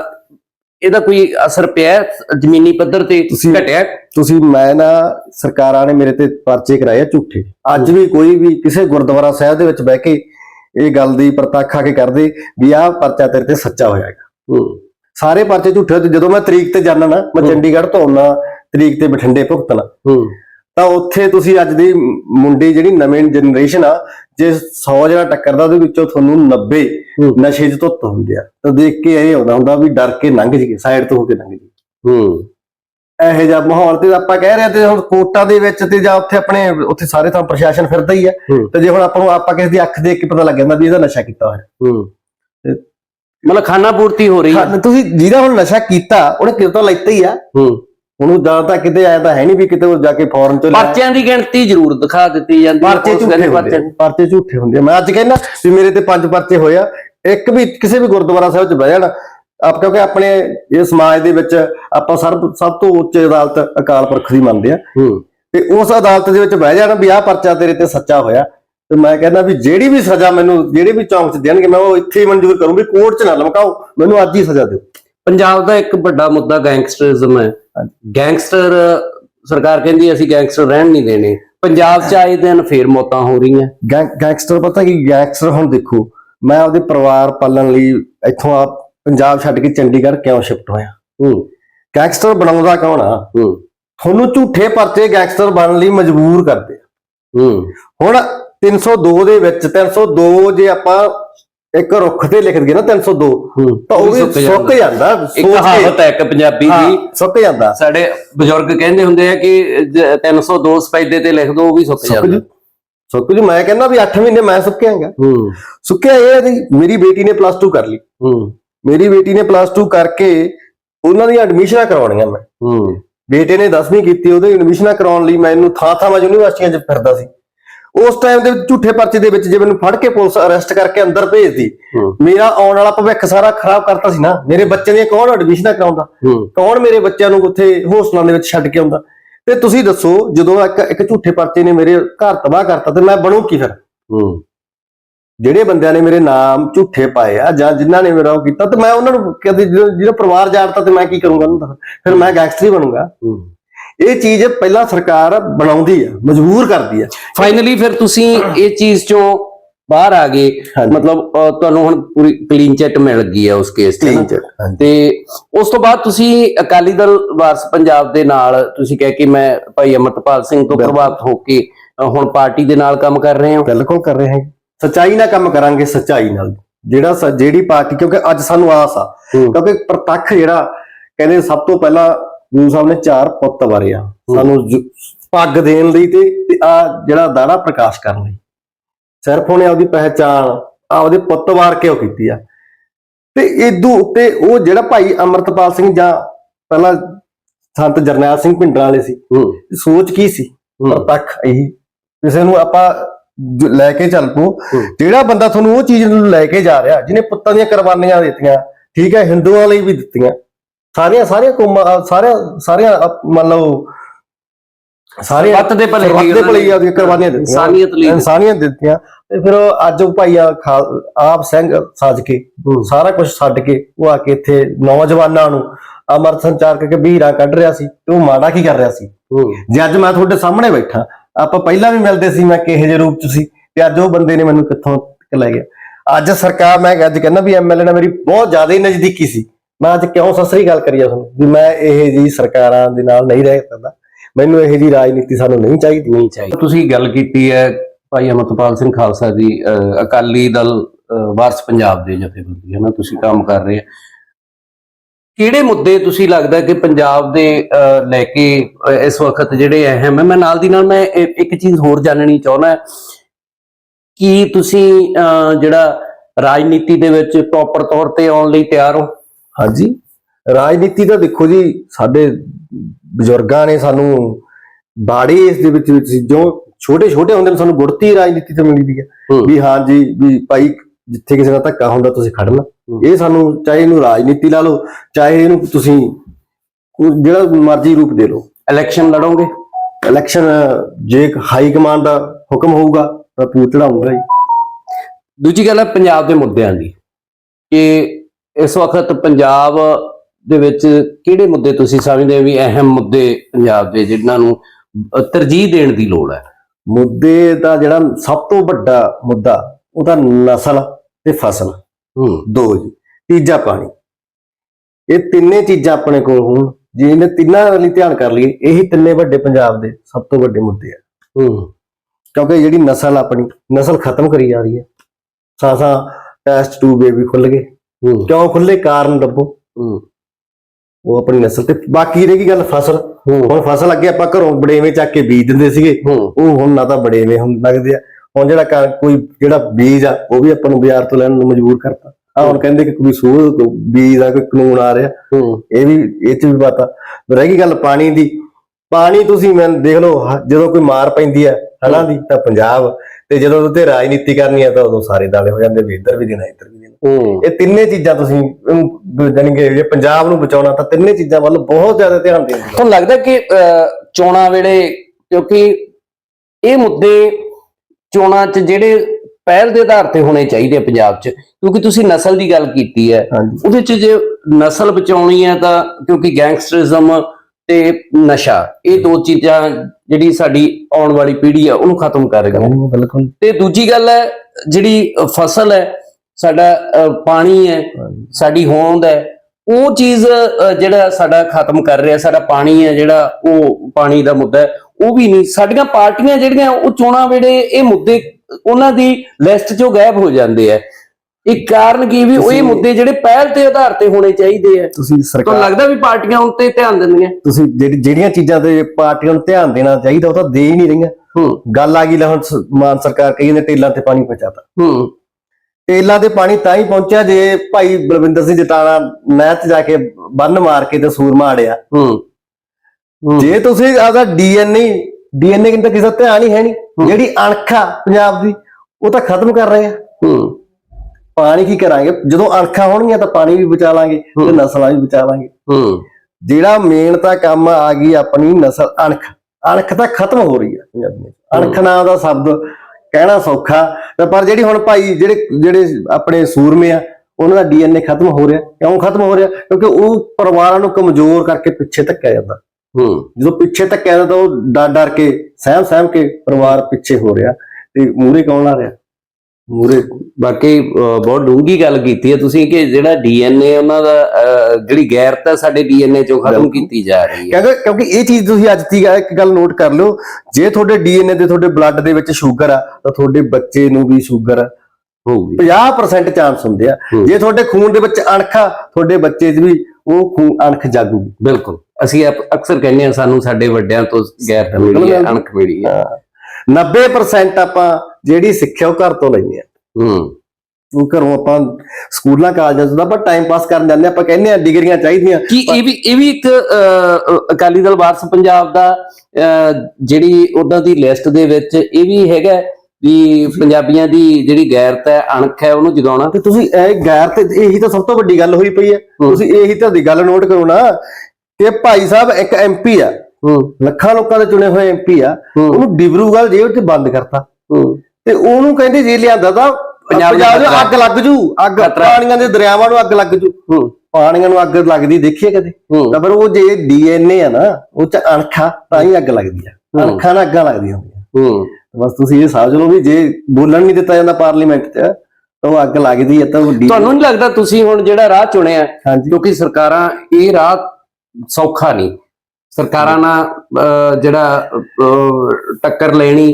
ਇਹਦਾ ਕੋਈ ਅਸਰ ਪਿਆ ਹੈ? ਜ਼ਮੀਨੀ ਪੱਧਰ ਤੇ ਤੁਸੀਂ- ਘਟਿਆ ਹੈ? ਤੁਸੀਂ ਮੈਂ ਨਾ ਸਰਕਾਰਾਂ ਨੇ ਮੇਰੇ ਤੇ ਪਰਚੇ ਕਰਾਏ ਆ ਝੂਠੇ। ਅੱਜ ਵੀ ਕੋਈ ਵੀ ਕਿਸੇ ਗੁਰਦੁਆਰਾ ਸਾਹਿਬ ਦੇ ਵਿੱਚ ਬਹਿ ਕੇ ਇਹ ਗੱਲ ਦੀ ਪ੍ਰਤੱਖ ਆ ਕੇ ਕਰਦੇ ਵੀ ਆਹ ਪਰਚਾ ਤੇਰੇ ਤੇ ਸੱਚਾ ਹੋਇਆ ਹੈਗਾ। ਹੂੰ। ਸਾਰੇ ਪਰਚੇ ਝੂਠੇ ਤੇ ਜਦੋਂ ਮੈਂ ਤਰੀਕ ਤੇ ਜਾਣਾ ਨਾ ਮੈਂ ਹੂੰ। ਚੰਡੀਗੜ੍ਹ ਤੋਂ ਆਉਣਾ ਤਰੀਕ ਤੇ ਬਠਿੰਡੇ ਭੁਗਤਣਾ ਹੂੰ। ਤਾਂ ਉੱਥੇ ਤੁਸੀਂ ਅੱਜ ਦੀ ਮੁੰਡੀ ਜਿਹੜੀ ਨਵੀਂ ਜਨਰੇਸ਼ਨ ਆ ਜੇ 100 ਜਿਹੜਾ ਟੱਕਰਦਾ ਉਹਦੇ ਵਿੱਚੋਂ ਤੁਹਾਨੂੰ 90 ਹੂੰ। ਨਸ਼ੇ 'ਚ ਧੁੱਤ ਹੁੰਦੇ ਆ। ਤਾਂ ਦੇਖ ਕੇ ਇਹ ਆਉਂਦਾ ਹੁੰਦਾ ਵੀ ਡਰ ਕੇ ਲੰਘ ਜੀਏ ਸਾਈਡ ਤੋਂ ਹੋ ਕੇ ਲੰਘ ਜੀਏ ਹੂੰ। ਇਹੋ ਜਿਹਾ ਮਾਹੌਲ ਤੇ ਆਪਾਂ ਕਹਿ ਰਹੇ ਤੇ ਹੁਣ ਕੋਟਾਂ ਦੇ ਵਿੱਚ ਤੇ ਜਾਂ ਉੱਥੇ ਆਪਣੇ ਉੱਥੇ ਸਾਰੇ ਥਾਂ ਪ੍ਰਸ਼ਾਸਨ ਫਿਰਦਾ ਹੀ ਆ। ਤੇ ਜੇ ਹੁਣ ਆਪਾਂ ਨੂੰ ਆਪਾਂ ਕਿਸੇ ਦੀ ਅੱਖ ਦੇਖ ਕੇ ਪਤਾ ਲੱਗ ਜਾਂਦਾ ਵੀ ਇਹਦਾ ਨਸ਼ਾ ਕੀਤਾ ਹੋਇਆ। ਹੂੰ। ਮਤਲਬ ਖਾਣਾ ਪੂਰਤੀ ਹੋ ਰਹੀ ਹੈ ਤੁਸੀਂ ਜਿਹਦਾ ਹੁਣ ਨਸ਼ਾ ਕੀਤਾ ਉਹਨੇ ਕਿਤੇ ਤਾਂ ਲੈਤਾ ਹੀ ਆ। ਹੂੰ। ਉਹਨੂੰ ਜਾਂ ਤਾਂ ਕਿਤੇ ਆਇਆ ਤਾਂ ਹੈ ਨਹੀਂ ਵੀ ਕਿਤੇ ਉਹ ਜਾ ਕੇ ਫੌਰਨ ਤੋਂ ਲੈ ਪਰਚਿਆਂ ਦੀ ਗਿਣਤੀ ਜ਼ਰੂਰ ਦਿਖਾ ਦਿੱਤੀ ਜਾਂਦੀ ਹੈ ਪਰਚੇ ਝੂਠੇ ਹੁੰਦੇ ਪਰਚੇ ਆ, ਪਰਚੇ ਝੂਠੇ ਹੁੰਦੇ ਆ। ਮੈਂ ਅੱਜ ਕਹਿੰਦਾ ਵੀ ਮੇਰੇ ਤੇ ਪੰਜ ਪਰਚੇ ਹੋਏ ਆ। ਇੱਕ ਵੀ ਕਿਸੇ ਵੀ ਗੁਰਦੁਆਰਾ ਸਾਹਿਬ 'ਚ ਬਹਿ ਜਾਣਾ। ਆਪ ਕਿਉਂਕਿ ਆਪਣੇ ਇਹ ਸਮਾਜ ਦੇ ਵਿੱਚ ਆਪਾਂ ਸਰਬ ਸਭ ਤੋਂ ਉੱਚ ਅਦਾਲਤ ਅਕਾਲ ਪੁਰਖ ਦੀ ਮੰਨਦੇ ਆ। ਹੂੰ। ਤੇ ਉਸ ਅਦਾਲਤ ਦੇ ਵਿੱਚ ਬਹਿ ਜਾਣਾ ਵੀ ਆਹ ਪਰਚਾ ਤੇਰੇ ਤੇ ਸੱਚਾ ਹੋਇਆ। ਤੇ ਮੈਂ ਕਹਿੰਦਾ ਵੀ ਜਿਹੜੀ ਵੀ ਸਜ਼ਾ ਮੈਨੂੰ ਜਿਹੜੇ ਵੀ ਚੌਂਕ 'ਚ ਦੇਣਗੇ ਮੈਂ ਉਹ ਇੱਥੇ ਹੀ ਮਨਜ਼ੂਰ ਕਰੂੰ ਵੀ ਕੋਰਟ 'ਚ ਨਾ ਲਮਕਾਓ। ਮੈਨੂੰ ਅੱਜ ਹੀ ਸਜ਼ਾ ਦਿਓ। ਪੰਜਾਬ ਦਾ ਇੱਕ ਵੱਡਾ ਮੁੱਦਾ ਗੈਂਗਸਟਰਿਜ਼ਮ ਹੈ। ਗੈਂਗਸਟਰ ਸਰਕਾਰ ਕਹਿੰਦੀ ਅਸੀਂ ਗੈਂਗਸਟਰ ਰਹਿਣ ਨਹੀਂ ਦੇਣੇ। ਪੰਜਾਬ 'ਚ ਆਏ ਦਿਨ ਫੇਰ ਮੌਤਾਂ ਹੋ ਰਹੀਆਂ। ਗੈਂਗ- ਗੈਂਗਸਟਰ ਪਤਾ ਕੀ ਗੈਂਗਸਟਰ ਹੁਣ ਦੇਖੋ ਮੈਂ ਆਪਦੇ ਪਰਿਵਾਰ ਪਾਲਣ ਲਈ ਇੱਥੋਂ ਆ ਪੰਜਾਬ ਛੱਡ ਕੇ ਚੰਡੀਗੜ੍ਹ ਕਿਉਂ ਸ਼ਿਫਟ ਹੋਇਆ? ਹੂੰ। ਗੈਂਗਸਟਰ ਬਣਾਉਂਦਾ ਕੌਣ ਆ? ਹੂੰ। ਤੁਹਾਨੂੰ ਝੂਠੇ ਪਰਚੇ ਗੈਂਗਸਟਰ ਬਣਨ ਲਈ ਮਜਬੂਰ ਕਰਦੇ ਹੂੰ। ਹੁਣ 302 ਦੇ ਵਿੱਚ 302 ਜੇ ਆਪਾਂ ਇੱਕ ਰੁੱਖ ਤੇ ਲਿਖ ਦਈਏ ਨਾ 302 ਹੂੰ। ਤਾਂ ਉਹ ਵੀ ਸੁੱਕ ਜਾਂਦਾ। ਇੱਕ। ਕਹਾਵਤ ਹੈ ਇੱਕ ਪੰਜਾਬੀ ਦੀ ਸੁੱਕ ਜਾਂਦਾ। ਸਾਡੇ ਬਜ਼ੁਰਗ ਕਹਿੰਦੇ ਹੁੰਦੇ ਆ ਕਿ ਜ- 302 ਸਪੈਦੇ ਤੇ ਲਿਖ ਦੋ ਉਹ ਵੀ ਸੁੱਕ ਜਾਂਦਾ। ਸੁੱਕ ਜੂ। ਮੈਂ ਕਹਿੰਦਾ ਵੀ 8 ਮਹੀਨੇ ਮੈਂ ਸੁੱਕਿਆਂਗਾ। ਹੂੰ। ਸੁੱਕਿਆ ਇਹ ਹੈ ਮੇਰੀ ਬੇਟੀ ਨੇ ਪਲੱਸ 2 ਕਰ ਲਈ। ਹੂੰ। ਮੇਰੀ ਬੇਟੀ ਨੇ ਪਲੱਸ 2 ਕਰਕੇ ਉਹਨਾਂ ਦੀਆਂ ਐਡਮਿਸ਼ਨਾਂ ਕਰਵਾਉਣੀਆਂ ਮੈਂ। ਹੂੰ। ਬੇਟੇ ਨੇ 10ਵੀਂ ਕੀਤੀ ਉਹਦੇ ਐਡਮਿਸ਼ਨਾਂ ਕਰਾਉਣ ਲਈ ਮੈਨੂੰ ਥਾਂ ਥਾਂ ਮੈਂ ਯੂਨੀਵਰਸਿਟੀਆਂ 'ਚ ਫਿਰਦਾ ਸੀ। ਉਸ ਟਾਈਮ ਦੇ ਵਿੱਚ ਝੂਠੇ ਪਰਚੇ ਦੇ ਵਿੱਚ ਜੇ ਮੈਨੂੰ ਫੜ ਕੇ ਪੁਲਿਸ ਅਰੈਸਟ ਕਰਕੇ ਅੰਦਰ ਭੇਜਦੀ ਮੇਰਾ ਆਉਣ ਵਾਲਾ ਭਵਿੱਖ ਸਾਰਾ ਖਰਾਬ ਕਰਤਾ ਸੀ ਨਾ। ਮੇਰੇ ਬੱਚੇ ਦੀਆਂ ਕੌਣ ਐਡਮਿਸ਼ਨਾਂ ਕਰਾਉਂਦਾ? ਕੌਣ ਮੇਰੇ ਬੱਚਿਆਂ ਨੂੰ ਉੱਥੇ ਹੋਸਟਲਾਂ ਦੇ ਵਿੱਚ ਛੱਡ ਕੇ ਆਉਂਦਾ? ਤੇ ਤੁਸੀਂ ਦੱਸੋ ਜਦੋਂ ਇੱਕ ਇੱਕ ਝੂਠੇ ਪਰਚੇ ਨੇ ਮੇਰੇ ਘਰ ਤਬਾਹ ਕਰਤਾ ਤੇ ਮੈਂ ਬਣੂ ਕੀ ਫਿਰ? ਜਿਹੜੇ ਬੰਦਿਆਂ ਨੇ ਮੇਰੇ ਨਾਮ ਝੂਠੇ ਪਾਏ ਆ ਜਾਂ ਜਿਨ੍ਹਾਂ ਨੇ ਮੇਰਾ ਉਹ ਕੀਤਾ ਤੇ ਮੈਂ ਉਹਨਾਂ ਨੂੰ ਕਦੇ ਜਿਹੜਾ ਪਰਿਵਾਰ ਜਾਣਤਾ ਤੇ ਮੈਂ ਕੀ ਕਰੂੰਗਾ ਉਹਨਾਂ ਦਾ? ਫਿਰ ਮੈਂ ਗੈਂਗਸਟਰ ਹੀ ਬਣੂੰਗਾ। ਇਹ ਚੀਜ਼ ਪਹਿਲਾਂ ਸਰਕਾਰ ਬਣਾਉਂਦੀ ਆ ਮਜਬੂਰ ਕਰਦੀ ਆ ਫਾਈਨਲੀ ਫਿਰ ਤੁਸੀਂ ਇਹ ਚੀਜ਼ ਚੋਂ ਬਾਹਰ ਆ ਗਏ। ਮਤਲਬ ਤੁਹਾਨੂੰ ਹੁਣ ਪੂਰੀ ਕਲੀਨ ਚਿੱਟ ਮਿਲ ਗਈ ਹੈ ਉਸ ਕੇਸ। ਤੇ ਉਸ ਤੋਂ ਬਾਅਦ ਤੁਸੀਂ ਅਕਾਲੀ ਦਲ ਵਾਰਸ ਪੰਜਾਬ ਦੇ ਨਾਲ ਤੁਸੀਂ ਕਹਿ ਕੇ ਮੈਂ ਭਾਈ ਅਮਰਤਪਾਲ ਸਿੰਘ ਤੋਂ। ਪ੍ਰਭਾਵਿਤ ਹੋ ਕੇ ਹੁਣ ਪਾਰਟੀ ਦੇ ਨਾਲ ਕੰਮ ਕਰ ਰਹੇ ਹੋ ਬਿਲਕੁਲ ਕਰ ਰਹੇ ਹਾਂ ਸੱਚਾਈ ਨਾਲ ਕੰਮ ਕਰਾਂਗੇ ਸੱਚਾਈ ਨਾਲ ਜਿਹੜਾ ਜਿਹੜੀ ਪਾਰਟੀ ਕਿਉਂਕਿ ਅੱਜ ਸਾਨੂੰ ਆਸ ਆ ਹੂੰ। ਕਿਉਂਕਿ ਪ੍ਰਤੱਖ ਜਿਹੜਾ ਕਹਿੰਦੇ ਸਭ ਤੋਂ ਪਹਿਲਾਂ ਗੁਰੂ ਸਾਹਿਬ ਨੇ ਚਾਰ ਪੁੱਤ ਵਾਰੇ ਆ। ਸਾਨੂੰ ਪੱਗ ਦੇਣ ਲਈ ਤੇ ਆ ਜਿਹੜਾ ਦਾੜਾ ਪ੍ਰਕਾਸ਼ ਕਰਨ ਲਈ। ਸਿਰਫ ਉਹਨੇ ਆਪਦੀ ਪਹਿਚਾਣ ਆਪਦੇ ਪੁੱਤ ਵਾਰ ਕੇ ਉਹ ਕੀਤੀ ਆ? ਤੇ ਇਦੋਂ ਉੱਤੇ ਉਹ ਜਿਹੜਾ ਭਾਈ ਅਮਰਤਪਾਲ ਸਿੰਘ ਜਾਂ ਪਹਿਲਾਂ ਸੰਤ ਜਰਨੈਲ ਸਿੰਘ ਪਿੰਡਰਾਂ ਵਾਲੇ ਸੀ ਸੋਚ ਕੀ ਸੀ। ਪ੍ਰਤੱਖ ਇਹੀ। ਕਿਸੇ ਨੂੰ ਆਪਾਂ ਲੈ ਕੇ ਚੱਲ ਪੋ। ਜਿਹੜਾ ਬੰਦਾ ਤੁਹਾਨੂੰ ਉਹ ਚੀਜ਼ ਨੂੰ ਲੈ ਕੇ ਜਾ ਰਿਹਾ ਜਿਹਨੇ ਪੁੱਤਾਂ ਦੀਆਂ ਕੁਰਬਾਨੀਆਂ ਦਿੱਤੀਆਂ ਠੀਕ ਹੈ ਹਿੰਦੂਆਂ ਲਈ ਵੀ ਦਿੱਤੀਆਂ ਸਾਰੀਆਂ ਸਾਰੀਆਂ ਕੌਮਾਂ ਅਹ ਸਾਰਿਆਂ ਸਾਰਿਆਂ ਅਹ ਮੰਨ ਲਓ ਸਾਰੀਆਂ ਸਰਬੱਤ ਦੇ ਭਲੇ ਲਈ ਸਰਬੱਤ ਦੇ ਉਹਨਾਂ ਭਲੇ ਨੇ ਦੀਆਂ ਕੁਰਬਾਨੀਆਂ ਦਿੱਤੀਆਂ। ਇਨਸਾਨੀਅਤ ਲਈ ਇਨਸਾਨੀਅਤ ਦਿੱਤੀਆਂ। ਤੇ ਫਿਰ ਉਹ ਅੱਜ ਉਹ ਭਾਈਆ ਖਾ- ਆਪ ਸਿੰਘ ਸਾਜ ਕੇ। ਸਾਰਾ ਕੁਝ ਛੱਡ ਕੇ ਉਹ ਆ ਕੇ ਇੱਥੇ ਨੌਜਵਾਨਾਂ ਨੂੰ ਅਮਰ ਸੰਚਾਰ ਕਰਕੇ ਬਹੀਰਾ ਕੱਢ ਰਿਹਾ ਸੀ ਤੇ ਉਹ ਮਾੜਾ ਕੀ ਕਰ ਰਿਹਾ ਸੀ? ਜੇ ਅੱਜ ਮੈਂ ਤੁਹਾਡੇ ਸਾਹਮਣੇ ਬੈਠਾ ਆਪਾਂ ਪਹਿਲਾਂ ਵੀ ਮਿਲਦੇ ਸੀ ਮੈਂ ਕਿਹੋ ਜਿਹੇ ਰੂਪ ਚ ਸੀ ਤੇ ਅੱਜ ਉਹ ਬੰਦੇ ਨੇ ਮੈਨੂੰ ਕਿੱਥੋਂ ਤੱਕ ਲੈ ਗਿਆ? ਅੱਜ ਸਰਕਾਰ ਮੈਂ ਅੱਜ ਕਹਿੰਦਾ ਵੀ ਐਮਐਲਏ ਨਾਲ ਮੇਰੀ ਬਹੁਤ ਜ਼ਿਆਦਾ ਹੀ ਨਜ਼ਦੀਕੀ ਸੀ। ਮੈਂ ਅੱਜ ਕਿਉਂ ਸਸਰੀ ਗੱਲ ਕਰੀ ਆ ਤੁਹਾਨੂੰ? ਵੀ ਮੈਂ ਇਹ ਜੀ ਸਰਕਾਰਾਂ ਦੇ ਨਾਲ ਨਹੀਂ ਰਹਿ ਸਕਦਾ। ਮੈਨੂੰ ਇਹ ਜੀ ਰਾਜਨੀਤੀ ਸਾਨੂੰ ਨਹੀਂ ਚਾਹੀਦੀ। ਨਹੀਂ ਚਾਹੀਦੀ। ਤੁਸੀਂ ਗੱਲ ਕੀਤੀ ਹੈ ਭਾਈ ਅਮਰਤਪਾਲ ਸਿੰਘ ਖਾਲਸਾ ਦੀ ਅਹ, ਅਕਾਲੀ ਦਲ ਵਾਰਸ ਪੰਜਾਬ ਦੇ ਜਥੇਬੰਦੀ ਹੈ ਨਾ ਤੁਸੀਂ ਕੰਮ ਕਰ ਰਹੇ ਹੋ। ਕਿਹੜੇ ਮੁੱਦੇ ਤੁਸੀਂ ਲੱਗਦਾ ਕਿ ਪੰਜਾਬ ਦੇ ਅਹ, ਲੈ ਕੇ ਇਸ ਵਕਤ ਜਿਹੜੇ ਅਹਿਮ ਹੈ? ਮੈਂ ਨਾਲ ਦੀ ਨਾਲ ਮੈਂ ਇੱਕ ਚੀਜ਼ ਹੋਰ ਜਾਣਨੀ ਚਾਹੁੰਦਾ ਕਿ ਤੁਸੀਂ ਅਹ, ਜਿਹੜਾ ਰਾਜਨੀਤੀ ਦੇ ਵਿੱਚ ਪ੍ਰੋਪਰ ਤੌਰ ਤੇ ਆਉਣ ਲਈ ਤਿਆਰ ਹੋ? ਹਾਂਜੀ। ਰਾਜਨੀਤੀ ਤਾਂ ਦੇਖੋ ਜੀ ਸਾਡੇ ਬਜ਼ੁਰਗਾਂ ਨੇ ਸਾਨੂੰ ਬਾੜੀ ਇਸ ਦੇ ਵਿੱਚ ਵਿੱਚ ਜੋ ਛੋਟੇ ਛੋਟੇ ਹੁੰਦੇ ਨੇ ਸਾਨੂੰ ਗੁੜਤੀ ਰਾਜਨੀਤੀ ਤੋਂ ਮਿਲੀ ਦੀ ਹੈ। ਵੀ ਹਾਂ ਜੀ ਵੀ ਭਾਈ ਜਿੱਥੇ ਕਿਸੇ ਨਾਲ ਧੱਕਾ ਹੁੰਦਾ ਤੁਸੀਂ ਖੜਨਾ। ਇਹ ਸਾਨੂੰ ਚਾਹੇ ਇਹਨੂੰ ਰਾਜਨੀਤੀ ਲਾ ਲਓ ਚਾਹੇ ਇਹਨੂੰ ਤੁਸੀਂ ਜਿਹੜਾ ਮਰਜ਼ੀ ਰੂਪ ਦੇ ਲਓ। ਇਲੈਕਸ਼ਨ ਲੜੋਗੇ? ਇਲੈਕਸ਼ਨ ਜੇ ਇੱਕ ਹਾਈ ਕਮਾਂਡ ਦਾ ਹੁਕਮ ਹੋਊਗਾ ਤਾਂ ਤੂੰ ਚੜਾਉਂਗਾ ਹੀ ਦੂਜੀ ਗੱਲ ਹੈ ਪੰਜਾਬ ਦੇ ਮੁੱਦਿਆਂ ਦੀ ਕਿ ਇਸ ਵਕਤ ਪੰਜਾਬ ਦੇ ਵਿੱਚ ਕਿਹੜੇ ਮੁੱਦੇ ਤੁਸੀਂ ਸਮਝਦੇ ਹੋ ਵੀ ਅਹਿਮ ਮੁੱਦੇ ਪੰਜਾਬ ਦੇ ਜਿਨ੍ਹਾਂ ਨੂੰ ਤਰਜੀਹ ਦੇਣ ਦੀ ਲੋੜ ਹੈ? ਮੁੱਦੇ ਦਾ ਜਿਹੜਾ ਸਭ ਤੋਂ ਵੱਡਾ ਮੁੱਦਾ ਉਹ ਤਾਂ ਨਸਲ ਤੇ ਫਸਲ। ਹੂੰ। ਦੋ ਜੀ ਤੀਜਾ ਪਾਣੀ। ਇਹ ਤਿੰਨੇ ਚੀਜ਼ਾਂ ਆਪਣੇ ਕੋਲ ਹੋਣ ਜੇ ਇਹਨਾਂ ਤਿੰਨਾਂ ਹੀ ਧਿਆਨ ਕਰ ਲਈਏ ਇਹੀ ਤਿੰਨੇ ਵੱਡੇ ਪੰਜਾਬ ਦੇ ਸਭ ਤੋਂ ਵੱਡੇ ਮੁੱਦੇ ਆ। ਹੂੰ। ਕਿਉਂਕਿ ਜਿਹੜੀ ਨਸਲ ਆਪਣੀ ਨਸਲ ਖਤਮ ਕਰੀ ਜਾ ਰਹੀ ਹੈ। ਸਾਸਾ ਟੈਸਟ ਟੂ ਬੇਬੀ ਖੁੱਲ ਗਏ। ਕਿਉਂ ਖੁੱਲੇ ਕਾਰਨ ਦੱਬੋ। ਉਹ ਆਪਣੀ ਨਸਲ ਤੇ ਬਾਕੀ ਰਹੀ ਗੱਲ ਫਸਲ। ਹੁਣ ਫਸਲ ਅੱਗੇ ਆਪਾਂ ਘਰੋਂ ਬੜੇਵੇਂ ਚੱਕ ਕੇ ਬੀਜ ਦਿੰਦੇ ਸੀਗੇ। ਉਹ ਹੁਣ ਨਾ ਤਾਂ ਬੜੇਵੇਂ ਹੁਣ ਲੱਗਦੇ ਆ। ਹੁਣ ਜਿਹੜਾ ਕੋਈ ਜਿਹੜਾ ਬੀਜ ਆ ਉਹ ਵੀ ਆਪਾਂ ਨੂੰ ਬਾਜ਼ਾਰ ਤੋਂ ਲੈਣ ਨੂੰ ਮਜਬੂਰ ਕਰਤਾ। ਆ ਹੁਣ ਕਹਿੰਦੇ ਕਿ ਕੋਈ ਸੂਹ ਬੀਜ ਦਾ ਕੋਈ ਕਾਨੂੰਨ ਆ ਰਿਹਾ। ਇਹ ਵੀ ਇਹ ਚ ਵੀ ਪਤਾ ਰਹਿ ਗਈ ਗੱਲ ਪਾਣੀ ਦੀ। ਪਾਣੀ ਤੁਸੀਂ ਮੈਂ ਦੇਖ ਲਓ ਜਦੋਂ ਕੋਈ ਮਾਰ ਪੈਂਦੀ ਹੈ ਹਨਾ ਦੀ ਤਾਂ ਪੰਜਾਬ ਤੇ ਜਦੋਂ ਉਹਦੇ ਰਾਜਨੀਤੀ ਕਰਨੀ ਹੈ ਤਾਂ ਉਦੋਂ ਸਾਰੇ ਦਾਲੇ ਹੋ ਜਾਂਦੇ ਵੀ ਇੱਧਰ ਵੀ ਦੇਣਾ ਇੱਧਰ ਵੀ ਇਹ ਤਿੰਨੇ ਚੀਜ਼ਾਂ ਤੁਸੀਂ ਕਿ ਜੇ ਪੰਜਾਬ ਨੂੰ ਬਚਾਉਣਾ ਤਾਂ ਤਿੰਨੇ ਚੀਜ਼ਾਂ ਵੱਲ ਬਹੁਤ ਜ਼ਿਆਦਾ ਧਿਆਨ ਦੇਣ ਤੁਹਾਨੂੰ ਲੱਗਦਾ ਕਿ ਚੋਣਾਂ ਵੇਲੇ ਕਿਉਂਕਿ ਇਹ ਮੁੱਦੇ ਚੋਣਾਂ 'ਚ ਜਿਹੜੇ ਪਹਿਲ ਦੇ ਆਧਾਰ ਤੇ ਹੋਣੇ ਚਾਹੀਦੇ ਪੰਜਾਬ 'ਚ ਕਿਉਂਕਿ ਤੁਸੀਂ ਨਸਲ ਦੀ ਗੱਲ ਕੀਤੀ ਹੈ। ਉਹਦੇ 'ਚ ਜੇ ਨਸਲ ਬਚਾਉਣੀ ਹੈ ਤਾਂ ਕਿਉਂਕਿ ਗੈਂਗਸਟਰਿਜ਼ਮ ਤੇ ਨਸ਼ਾ ਇਹ ਦੋ ਚੀਜ਼ਾਂ ਜਿਹੜੀ ਸਾਡੀ ਆਉਣ ਵਾਲੀ ਪੀੜ੍ਹੀ ਆ ਉਹਨੂੰ ਖਤਮ ਕਰ ਰਹੀਆਂ ਨਹੀਂ ਬਿਲਕੁਲ। ਤੇ ਦੂਜੀ ਗੱਲ ਹੈ ਜਿਹੜੀ ਫਸਲ ਹੈ ਸਾਡਾ ਪਾਣੀ ਹੈ ਸਾਡੀ ਹੋਂਦ ਹੈ ਉਹ ਚੀਜ਼ ਜਿਹੜਾ ਸਾਡਾ ਖਤਮ ਕਰ ਰਿਹਾ ਸਾਡਾ ਪਾਣੀ ਹੈ ਜਿਹੜਾ ਉਹ ਪਾਣੀ ਦਾ ਮੁੱਦਾ ਹੈ ਉਹ ਵੀ ਨਹੀਂ। ਸਾਡੀਆਂ ਪਾਰਟੀਆਂ ਜਿਹੜੀਆਂ ਉਹ ਚੋਣਾਂ ਵੇਲੇ ਇਹ ਮੁੱਦੇ ਉਹਨਾਂ ਦੀ ਲਿਸਟ ਚੋਂ ਗਾਇਬ ਹੋ ਜਾਂਦੇ ਆ ਇੱਕ ਕਾਰਨ ਕੀ ਵੀ ਉਹ ਇਹ ਮੁੱਦੇ ਜਿਹੜੇ ਪਹਿਲ ਤੇ ਆਧਾਰ ਤੇ ਹੋਣੇ ਚਾਹੀਦੇ ਆ ਤੁਸੀਂ ਤੁਹਾਨੂੰ ਸਰਕਾਰ ਲੱਗਦਾ ਵੀ ਪਾਰਟੀਆਂ ਉਨ ਤੇ ਧਿਆਨ ਦਿੰਦੀਆਂ? ਤੁਸੀਂ ਜਿਹੜੀ- ਜਿਹੜੀਆਂ ਚੀਜ਼ਾਂ ਤੇ ਪਾਰਟੀਆਂ ਨੂੰ ਧਿਆਨ ਦੇਣਾ ਚਾਹੀਦਾ ਉਹ ਤਾਂ ਦੇ ਹੀ ਨਹੀਂ ਰਹੀਆਂ। ਹੂੰ। ਗੱਲ ਆ ਗਈ ਲੈ ਹੁਣ ਮਾਨ ਸਰਕਾਰ ਕਹੀ ਜਾਂਦੇ ਟੇਲਾਂ ਤੇ ਪਾਣੀ ਪਹੁੰਚਾਤਾ। ਹੂੰ। ਟੇਲਾਂ ਤੇ ਪਾਣੀ ਤਾਂ ਹੀ ਪਹੁੰਚਿਆ ਜੇ ਭਾਈ ਬਲਵਿੰਦਰ ਸਿੰਘ ਜਟਾਣਾ ਨਹਿਰ 'ਚ ਜਾ ਕੇ ਬੰਨ ਮਾਰ ਕੇ ਤੇ ਸੂਰਮਾ ਅੜਿਆ ਹੂੰ ਜੇ ਤੁਸੀਂ ਆਦਾ ਡੀਐਨਏ ਡੀਐਨਏ ਕਿੰਨਾ ਕਿਸੇ ਦਾ ਧਿਆਨ ਹੀ ਹੈ ਨਹੀਂ ਜਿਹੜੀ ਅਣਖ ਪੰਜਾਬ ਦੀ ਉਹ ਤਾਂ ਖਤਮ ਕਰ ਰਹੇ ਆ। ਹੂੰ। ਪਾਣੀ ਕੀ ਕਰਾਂਗੇ? ਜਦੋਂ ਅਣਖਾਂ ਹੋਣਗੀਆਂ ਤਾਂ ਪਾਣੀ ਵੀ ਬਚਾ ਲਾਂਗੇ ਤੇ। ਨਸਲਾਂ ਵੀ ਬਚਾ ਲਾਂਗੇ। ਹੂੰ। ਜਿਹੜਾ ਮੇਨ ਤਾਂ ਕੰਮ ਆ ਗਈ ਆਪਣੀ ਨਸਲ ਅਣਖ। ਅਣਖ ਤਾਂ ਖਤਮ ਹੋ ਰਹੀ ਹੈ ਪੰਜਾਬੀ ਵਿੱਚ। ਅਣਖ ਨਾਂ ਦਾ ਸ਼ਬਦ ਕਹਿਣਾ ਸੌਖਾ। ਤੇ ਪਰ ਜਿਹੜੀ ਹੁਣ ਭਾਈ ਜਿਹੜੇ ਜਿਹੜੇ ਆਪਣੇ ਸੂਰਮੇ ਆ ਉਹਨਾਂ ਦਾ ਡੀਐਨਏ ਖਤਮ ਹੋ ਰਿਹਾ। ਕਿਉਂ ਖਤਮ ਹੋ ਰਿਹਾ? ਕਿਉਂਕਿ ਉਹ ਪਰਿਵਾਰਾਂ ਨੂੰ ਕਮਜ਼ੋਰ ਕਰਕੇ ਪਿੱਛੇ ਧੱਕਿਆ ਜਾਂਦਾ। ਹੂੰ। ਜਦੋਂ ਪਿੱਛੇ ਧੱਕਿਆ ਜਾਂਦਾ ਤਾਂ ਉਹ ਡਰ ਡਰ ਕੇ ਸਹਿਮ ਸਹਿਮ ਕੇ ਪਰਿਵਾਰ ਪਿੱਛੇ ਹੋ ਰਿਹਾ। ਤੇ ਮੂਰੇ ਕੌਣ ਆ ਰਿਹਾ? ਮੂਰੇ। ਬਾਕੀ ਬਹੁਤ ਡੂੰਗੀ ਗੱਲ ਕੀਤੀ ਹੈ ਤੁਸੀਂ ਕਿ ਜਿਹੜਾ ਡੀਐਨਏ ਉਹਨਾਂ ਦਾ ਜਿਹੜੀ ਗੈਰਤ ਹੈ ਸਾਡੇ ਡੀਐਨਏ ਚੋਂ ਖਤਮ। ਕੀਤੀ ਜਾ ਰਹੀ ਹੈ। ਕਿਉਂਕਿ ਕਿਉਂਕਿ ਇਹ ਚੀਜ਼ ਤੁਸੀਂ ਅੱਜ ਦੀ ਇੱਕ ਗੱਲ ਨੋਟ ਕਰ ਲਿਓ ਜੇ ਤੁਹਾਡੇ ਡੀਐਨਏ ਦੇ ਤੁਹਾਡੇ ਬਲੱਡ ਦੇ ਵਿੱਚ ਸ਼ੂਗਰ ਆ ਤਾਂ ਤੁਹਾਡੇ ਬੱਚੇ ਨੂੰ ਵੀ ਸ਼ੂਗਰ ਹੋਊਗੀ। 50% ਚਾਂਸ ਹੁੰਦੇ ਆ। ਜੇ ਤੁਹਾਡੇ ਖੂਨ ਦੇ ਵਿੱਚ ਅਣਖ ਆ ਤੁਹਾਡੇ ਬੱਚੇ 'ਚ ਵੀ ਉਹ ਖੂਨ ਅਣਖ ਜਾਗੂਗੀ। ਬਿਲਕੁਲ। ਅਸੀਂ ਅਕਸਰ ਕਹਿੰਦੇ ਹਾਂ ਸਾਨੂੰ ਸਾਡੇ ਵੱਡਿਆਂ ਤੋਂ ਗੈਰਤ ਮਿਲੀ ਹੈ ਅਣਖ ਮਿਲੀ ਹੈ। 90% ਆਪਾਂ ਜਿਹੜੀ ਸਿੱਖਿਆ ਉਹ ਘਰ ਤੋਂ ਲੈਂਦੇ ਆ। ਹੂੰ। ਉਹ ਘਰੋਂ ਆਪਾਂ ਸਕੂਲਾਂ ਕਾਲਜਾਂ ਤਾਂ ਆਪਾਂ ਟਾਈਮ ਪਾਸ ਕਰਨ ਜਾਂਦੇ ਆ ਆਪਾਂ ਕਹਿੰਦੇ ਆ ਡਿਗਰੀਆਂ ਚਾਹੀਦੀਆਂ। ਕੀ ਇਹ ਵੀ ਇਹ ਵੀ ਇੱਕ ਅਕਾਲੀ ਦਲ ਵਾਰਸ ਪੰਜਾਬ ਦਾ ਜਿਹੜੀ ਉਹਨਾਂ ਦੀ ਲਿਸਟ ਦੇ ਵਿੱਚ ਇਹ ਵੀ ਹੈਗਾ ਵੀ ਪੰਜਾਬੀਆਂ ਦੀ ਜਿਹੜੀ ਗੈਰਤ ਹੈ ਅਣਖ ਹੈ ਉਹਨੂੰ ਜਗਾਉਣਾ। ਤੇ ਤੁਸੀਂ ਇਹ ਗੈਰ ਤੇ ਇਹੀ ਤਾਂ ਸਭ ਤੋਂ ਵੱਡੀ ਗੱਲ ਹੋਈ ਪਈ ਹੈ। ਤੁਸੀਂ ਇਹੀ ਤਾਂ ਦੀ ਗੱਲ ਨੋਟ ਕਰੋ ਨਾ ਕਿ ਭਾਈ ਸਾਹਿਬ ਇੱਕ ਐਮਪੀ ਆ। ਹੂੰ। ਲੱਖਾਂ ਲੋਕਾਂ ਦੇ ਚੁਣੇ ਹੋਏ ਐਮਪੀ ਆ। ਉਹਨੂੰ ਡਿਬਰੂਗੜ੍ਹ ਜੇਲ੍ਹ 'ਚ ਬੰਦ ਕਰਤਾ। ਹੂੰ। ਤੇ ਉਹਨੂੰ ਕਹਿੰਦੇ ਜੇ ਲਿਆਂਦਾ ਤਾਂ ਪੰਜਾਬ ਪੰਜਾਬ ਅੱਗ ਲੱਗ ਜੂ ਅੱਗ। ਪਾਣੀਆਂ ਦੇ ਦਰਿਆਵਾਂ ਨੂੰ ਅੱਗ ਲੱਗ ਜੂ। ਪਾਣੀਆਂ ਨੂੰ ਅੱਗ ਲੱਗਦੀ ਦੇਖੀਏ ਕਦੇ? ਤਾਂ ਫਿਰ ਉਹ ਜੇ ਡੀਐਨਏ ਆ ਨਾ ਉਹ ਚ ਅਣਖਾ ਤਾਂ ਹੀ ਅੱਗ ਲੱਗਦੀ ਆ। ਅਣਖਾਂ ਨਾਲ ਅੱਗਾਂ ਲੱਗਦੀਆਂ ਹੁੰਦੀਆਂ। ਹੂੰ। ਬਸ ਤੁਸੀਂ ਇਹ ਸਮਝ ਲਓ ਵੀ ਜੇ ਬੋਲਣ ਨਹੀਂ ਦਿੱਤਾ ਜਾਂਦਾ ਪਾਰਲੀਮੈਂਟ 'ਚ ਤਾਂ ਉਹ ਅੱਗ ਲੱਗਦੀ ਹੈ ਤਾਂ ਉਹ ਤੁਹਾਨੂੰ ਨਹੀਂ ਲੱਗਦਾ ਤੁਸੀਂ ਹੁਣ ਜਿਹੜਾ ਰਾਹ ਚੁਣਿਆ ਕਿਉਂਕਿ ਸਰਕਾਰਾਂ ਇਹ ਰਾਹ ਸੌਖਾ ਨਹੀਂ। ਸਰਕਾਰਾਂ ਨਾਲ ਜਿਹੜਾ ਟੱਕਰ ਲੈਣੀ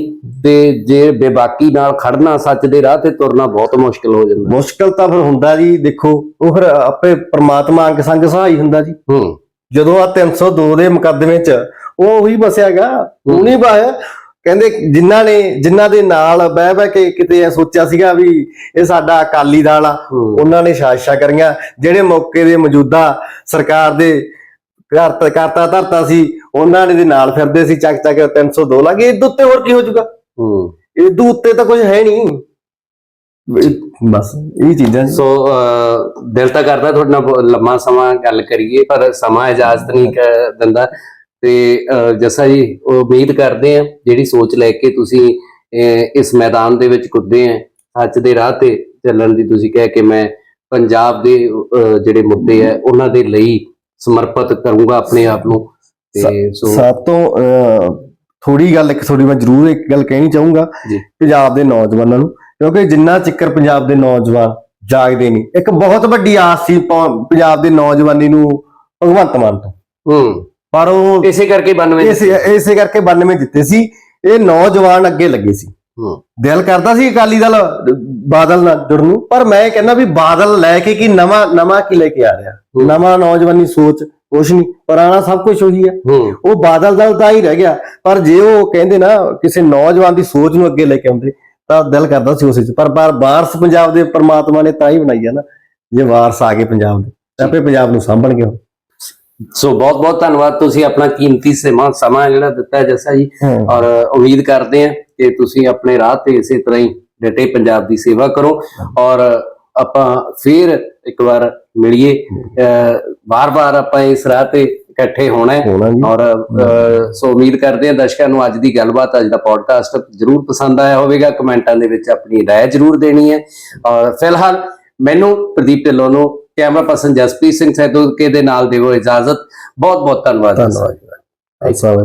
ਤੇ ਜੇ ਬੇਬਾਕੀ ਨਾਲ ਖੜਨਾ ਸੱਚ ਦੇ ਰਾਹ ਤੇ ਤੁਰਨਾ ਬਹੁਤ ਮੁਸ਼ਕਲ ਹੋ ਜਾਂਦਾ। ਮੁਸ਼ਕਲ ਤਾਂ ਫਿਰ ਹੁੰਦਾ ਜੀ ਦੇਖੋ ਉਹ ਫਿਰ ਆਪੇ ਪ੍ਰਮਾਤਮਾ ਅੰਗ ਸੰਗ ਸਹਾਈ ਹੁੰਦਾ ਜੀ। ਹੂੰ। ਜਦੋਂ ਆ 302 ਦੇ ਮੁਕੱਦਮੇ 'ਚ ਉਹ ਉਹੀ ਬਸਿਆਗਾ ਉਹਨੇ ਬਾਇਆ ਕਹਿੰਦੇ ਜਿਨ੍ਹਾਂ ਨੇ ਜਿਨ੍ਹਾਂ ਦੇ ਨਾਲ ਬਹਿ ਬਹਿ ਕੇ ਕਿਤੇ ਇਹ ਸੋਚਿਆ ਸੀਗਾ ਵੀ ਇਹ ਸਾਡਾ ਅਕਾਲੀ ਦਲ ਆ ਉਹਨਾਂ ਨੇ ਸਾਜ਼ਿਸ਼ਾਂ ਕਰੀਆਂ। ਜਿਹੜੇ ਮੌਕੇ ਦੇ ਮੌਜੂਦਾ ਸਰਕਾਰ ਦੇ ਕਰਤਾ ਕਰਤਾ ਧਰਤਾ ਸੀ ਉਹਨਾਂ ਨੇ ਦੇ ਨਾਲ ਫਿਰਦੇ ਸੀ ਚੱਕ ਚੱਕ 302 ਲੱਗੇ ਇਹਦੇ ਉੱਤੇ ਹੋਰ ਕੀ ਹੋ ਜਾਊਗਾ? ਹੂੰ। ਇਹਦੇ ਉੱਤੇ ਤਾਂ ਕੁਝ ਹੈ ਨਹੀਂ। ਇਹ- ਬਸ ਇਹ ਚੀਜ਼ਾਂ। ਸੋ ਦਿਲ ਤਾਂ ਕਰਦਾ ਤੁਹਾਡੇ ਨਾਲ ਲੰਮਾ ਸਮਾਂ ਗੱਲ ਕਰੀਏ ਪਰ ਸਮਾਂ ਇਜਾਜ਼ਤ ਨਹੀਂ ਦਿੰਦਾ। ਤੇ ਜੱਸਾ ਜੀ ਉਹ ਉਮੀਦ ਕਰਦੇ ਆ ਜਿਹੜੀ ਸੋਚ ਲੈ ਕੇ ਤੁਸੀਂ ਇਸ ਮੈਦਾਨ ਦੇ ਵਿੱਚ ਕੁੱਦੇ ਆ ਸੱਚ ਦੇ ਰਾਹ ਤੇ ਚੱਲਣ ਦੀ ਤੁਸੀਂ ਕਹਿ ਕੇ ਮੈਂ ਪੰਜਾਬ ਦੇ ਜਿਹੜੇ ਮੁੱਦੇ ਆ ਉਹਨਾਂ ਦੇ ਲਈ ਸਮਰਪਿਤ ਕਰੂੰਗਾ ਆਪਣੇ ਆਪ ਨੂੰ। ਤੇ ਸੋ ਸਭ ਤੋਂ ਥੋੜੀ ਗੱਲ ਇੱਕ ਥੋੜੀ ਮੈਂ ਜ਼ਰੂਰ ਇੱਕ ਗੱਲ ਕਹਿਣੀ ਚਾਹੂੰਗਾ। ਪੰਜਾਬ ਦੇ ਨੌਜਵਾਨਾਂ ਨੂੰ। ਕਿਉਂਕਿ ਜਿੰਨਾ ਚਿੱਕਰ ਪੰਜਾਬ ਦੇ ਨੌਜਵਾਨ ਜਾਗਦੇ ਨਹੀਂ ਇੱਕ ਬਹੁਤ ਵੱਡੀ ਆਸ ਸੀ ਪੰਜਾਬ ਦੇ ਨੌਜਵਾਨੀ ਨੂੰ ਭਗਵੰਤ ਮਾਨ ਤੋਂ। ਹੂੰ। ਪਰ ਉਹ ਇਸੇ ਕਰਕੇ 92 ਇਸੇ ਇਸੇ ਕਰਕੇ 92 ਜਿੱਤੇ ਸੀ। ਇਹ ਨੌਜਵਾਨ ਅੱਗੇ ਲੱਗੇ ਸੀ। ਦਿਲ ਕਰਦਾ ਸੀ ਅਕਾਲੀ ਦਲ ਬਾਦਲ ਨਾਲ ਜੁੜਨ ਨੂੰ ਪਰ ਮੈਂ ਕਹਿੰਦਾ ਵੀ ਬਾਦਲ ਲੈ ਕੇ ਕੀ ਨਵਾਂ ਨਵਾਂ ਕੀ ਲੈ ਕੇ ਆ ਰਿਹਾ ਹੂੰ। ਨਵਾਂ ਨੌਜਵਾਨੀ ਸੋਚ ਕੁਛ ਨਹੀਂ ਪੁਰਾਣਾ ਸਭ ਕੁਝ ਉਹੀ ਹੈ ਹੂੰ ਉਹ ਬਾਦਲ ਦਲ ਦਾ ਹੀ ਰਹਿ ਗਿਆ ਪਰ ਜੇ ਉਹ ਕਹਿੰਦੇ ਨਾ ਕਿਸੇ ਨੌਜਵਾਨ ਦੀ ਸੋਚ ਨੂੰ ਅੱਗੇ ਲੈ ਕੇ ਆਉਂਦੇ ਤਾਂ ਦਿਲ ਕਰਦਾ ਸੀ ਉਸੇ ਚ ਪਰ ਪਰ ਵਾਰਸ ਪੰਜਾਬ ਦੇ ਪ੍ਰਮਾਤਮਾ ਨੇ ਤਾਂ ਹੀ ਬਣਾਈ ਆ ਨਾ ਜੇ ਵਾਰਸ ਆ ਗਏ ਪੰਜਾਬ ਦੇ ਤਾਂ ਆਪੇ ਪੰਜਾਬ ਨੂੰ ਸਾਂਭਣਗੇ ਉਹ। ਸੋ ਬਹੁਤ ਬਹੁਤ ਧੰਨਵਾਦ ਤੁਸੀਂ ਆਪਣਾ ਕੀਮਤੀ ਸਮਾਂ ਸਮਾਂ ਜਿਹੜਾ ਦਿੱਤਾ ਹੈ ਜੱਸਾ ਜੀ ਹੂੰ। ਔਰ ਉਮੀਦ ਕਰਦੇ ਹਾਂ ਕਿ ਤੁਸੀਂ ਆਪਣੇ ਰਾਹ ਤੇ ਇਸੇ ਤਰ੍ਹਾਂ ਹੀ ਡਟੇ ਪੰਜਾਬ ਦੀ ਸੇਵਾ ਕਰੋ ਔਰ ਆਪਾਂ ਫੇਰ ਇੱਕ ਵਾਰ ਮਿਲੀਏ ਬਾਰ-ਬਾਰ ਆਪਾਂ ਇਸ ਰਾਹ ਤੇ ਇਕੱਠੇ ਹੋਣਾ ਹੈ ਹੋਣਾ ਜੀ ਔਰ ਅਹ, ਸੋ ਉਮੀਦ ਕਰਦੇ ਹਾਂ ਦਰਸ਼ਕਾਂ ਨੂੰ ਅੱਜ ਦੀ ਗੱਲਬਾਤ ਅੱਜ ਦਾ ਪੋਡਕਾਸਟ ਜਰੂਰ ਪਸੰਦ ਆਇਆ ਹੋਵੇਗਾ ਕਮੈਂਟਾਂ ਦੇ ਵਿੱਚ ਆਪਣੀ رائے ਜਰੂਰ ਦੇਣੀ ਹੈ ਔਰ ਫਿਲਹਾਲ ਮੈਨੂੰ ਪ੍ਰਦੀਪ ਢਿੱਲੋਂ ਨੂੰ ਕੈਮਰਾ ਪਰਸਨ ਜਸਪ੍ਰੀਤ ਸਿੰਘ ਸੈਦੋਕੇ ਦੇ ਨਾਲ ਦਿਵੋ ਇਜਾਜ਼ਤ ਬਹੁਤ ਬਹੁਤ ਧੰਨਵਾਦ ਧੰਨਵਾਦ ਅੱਛਾ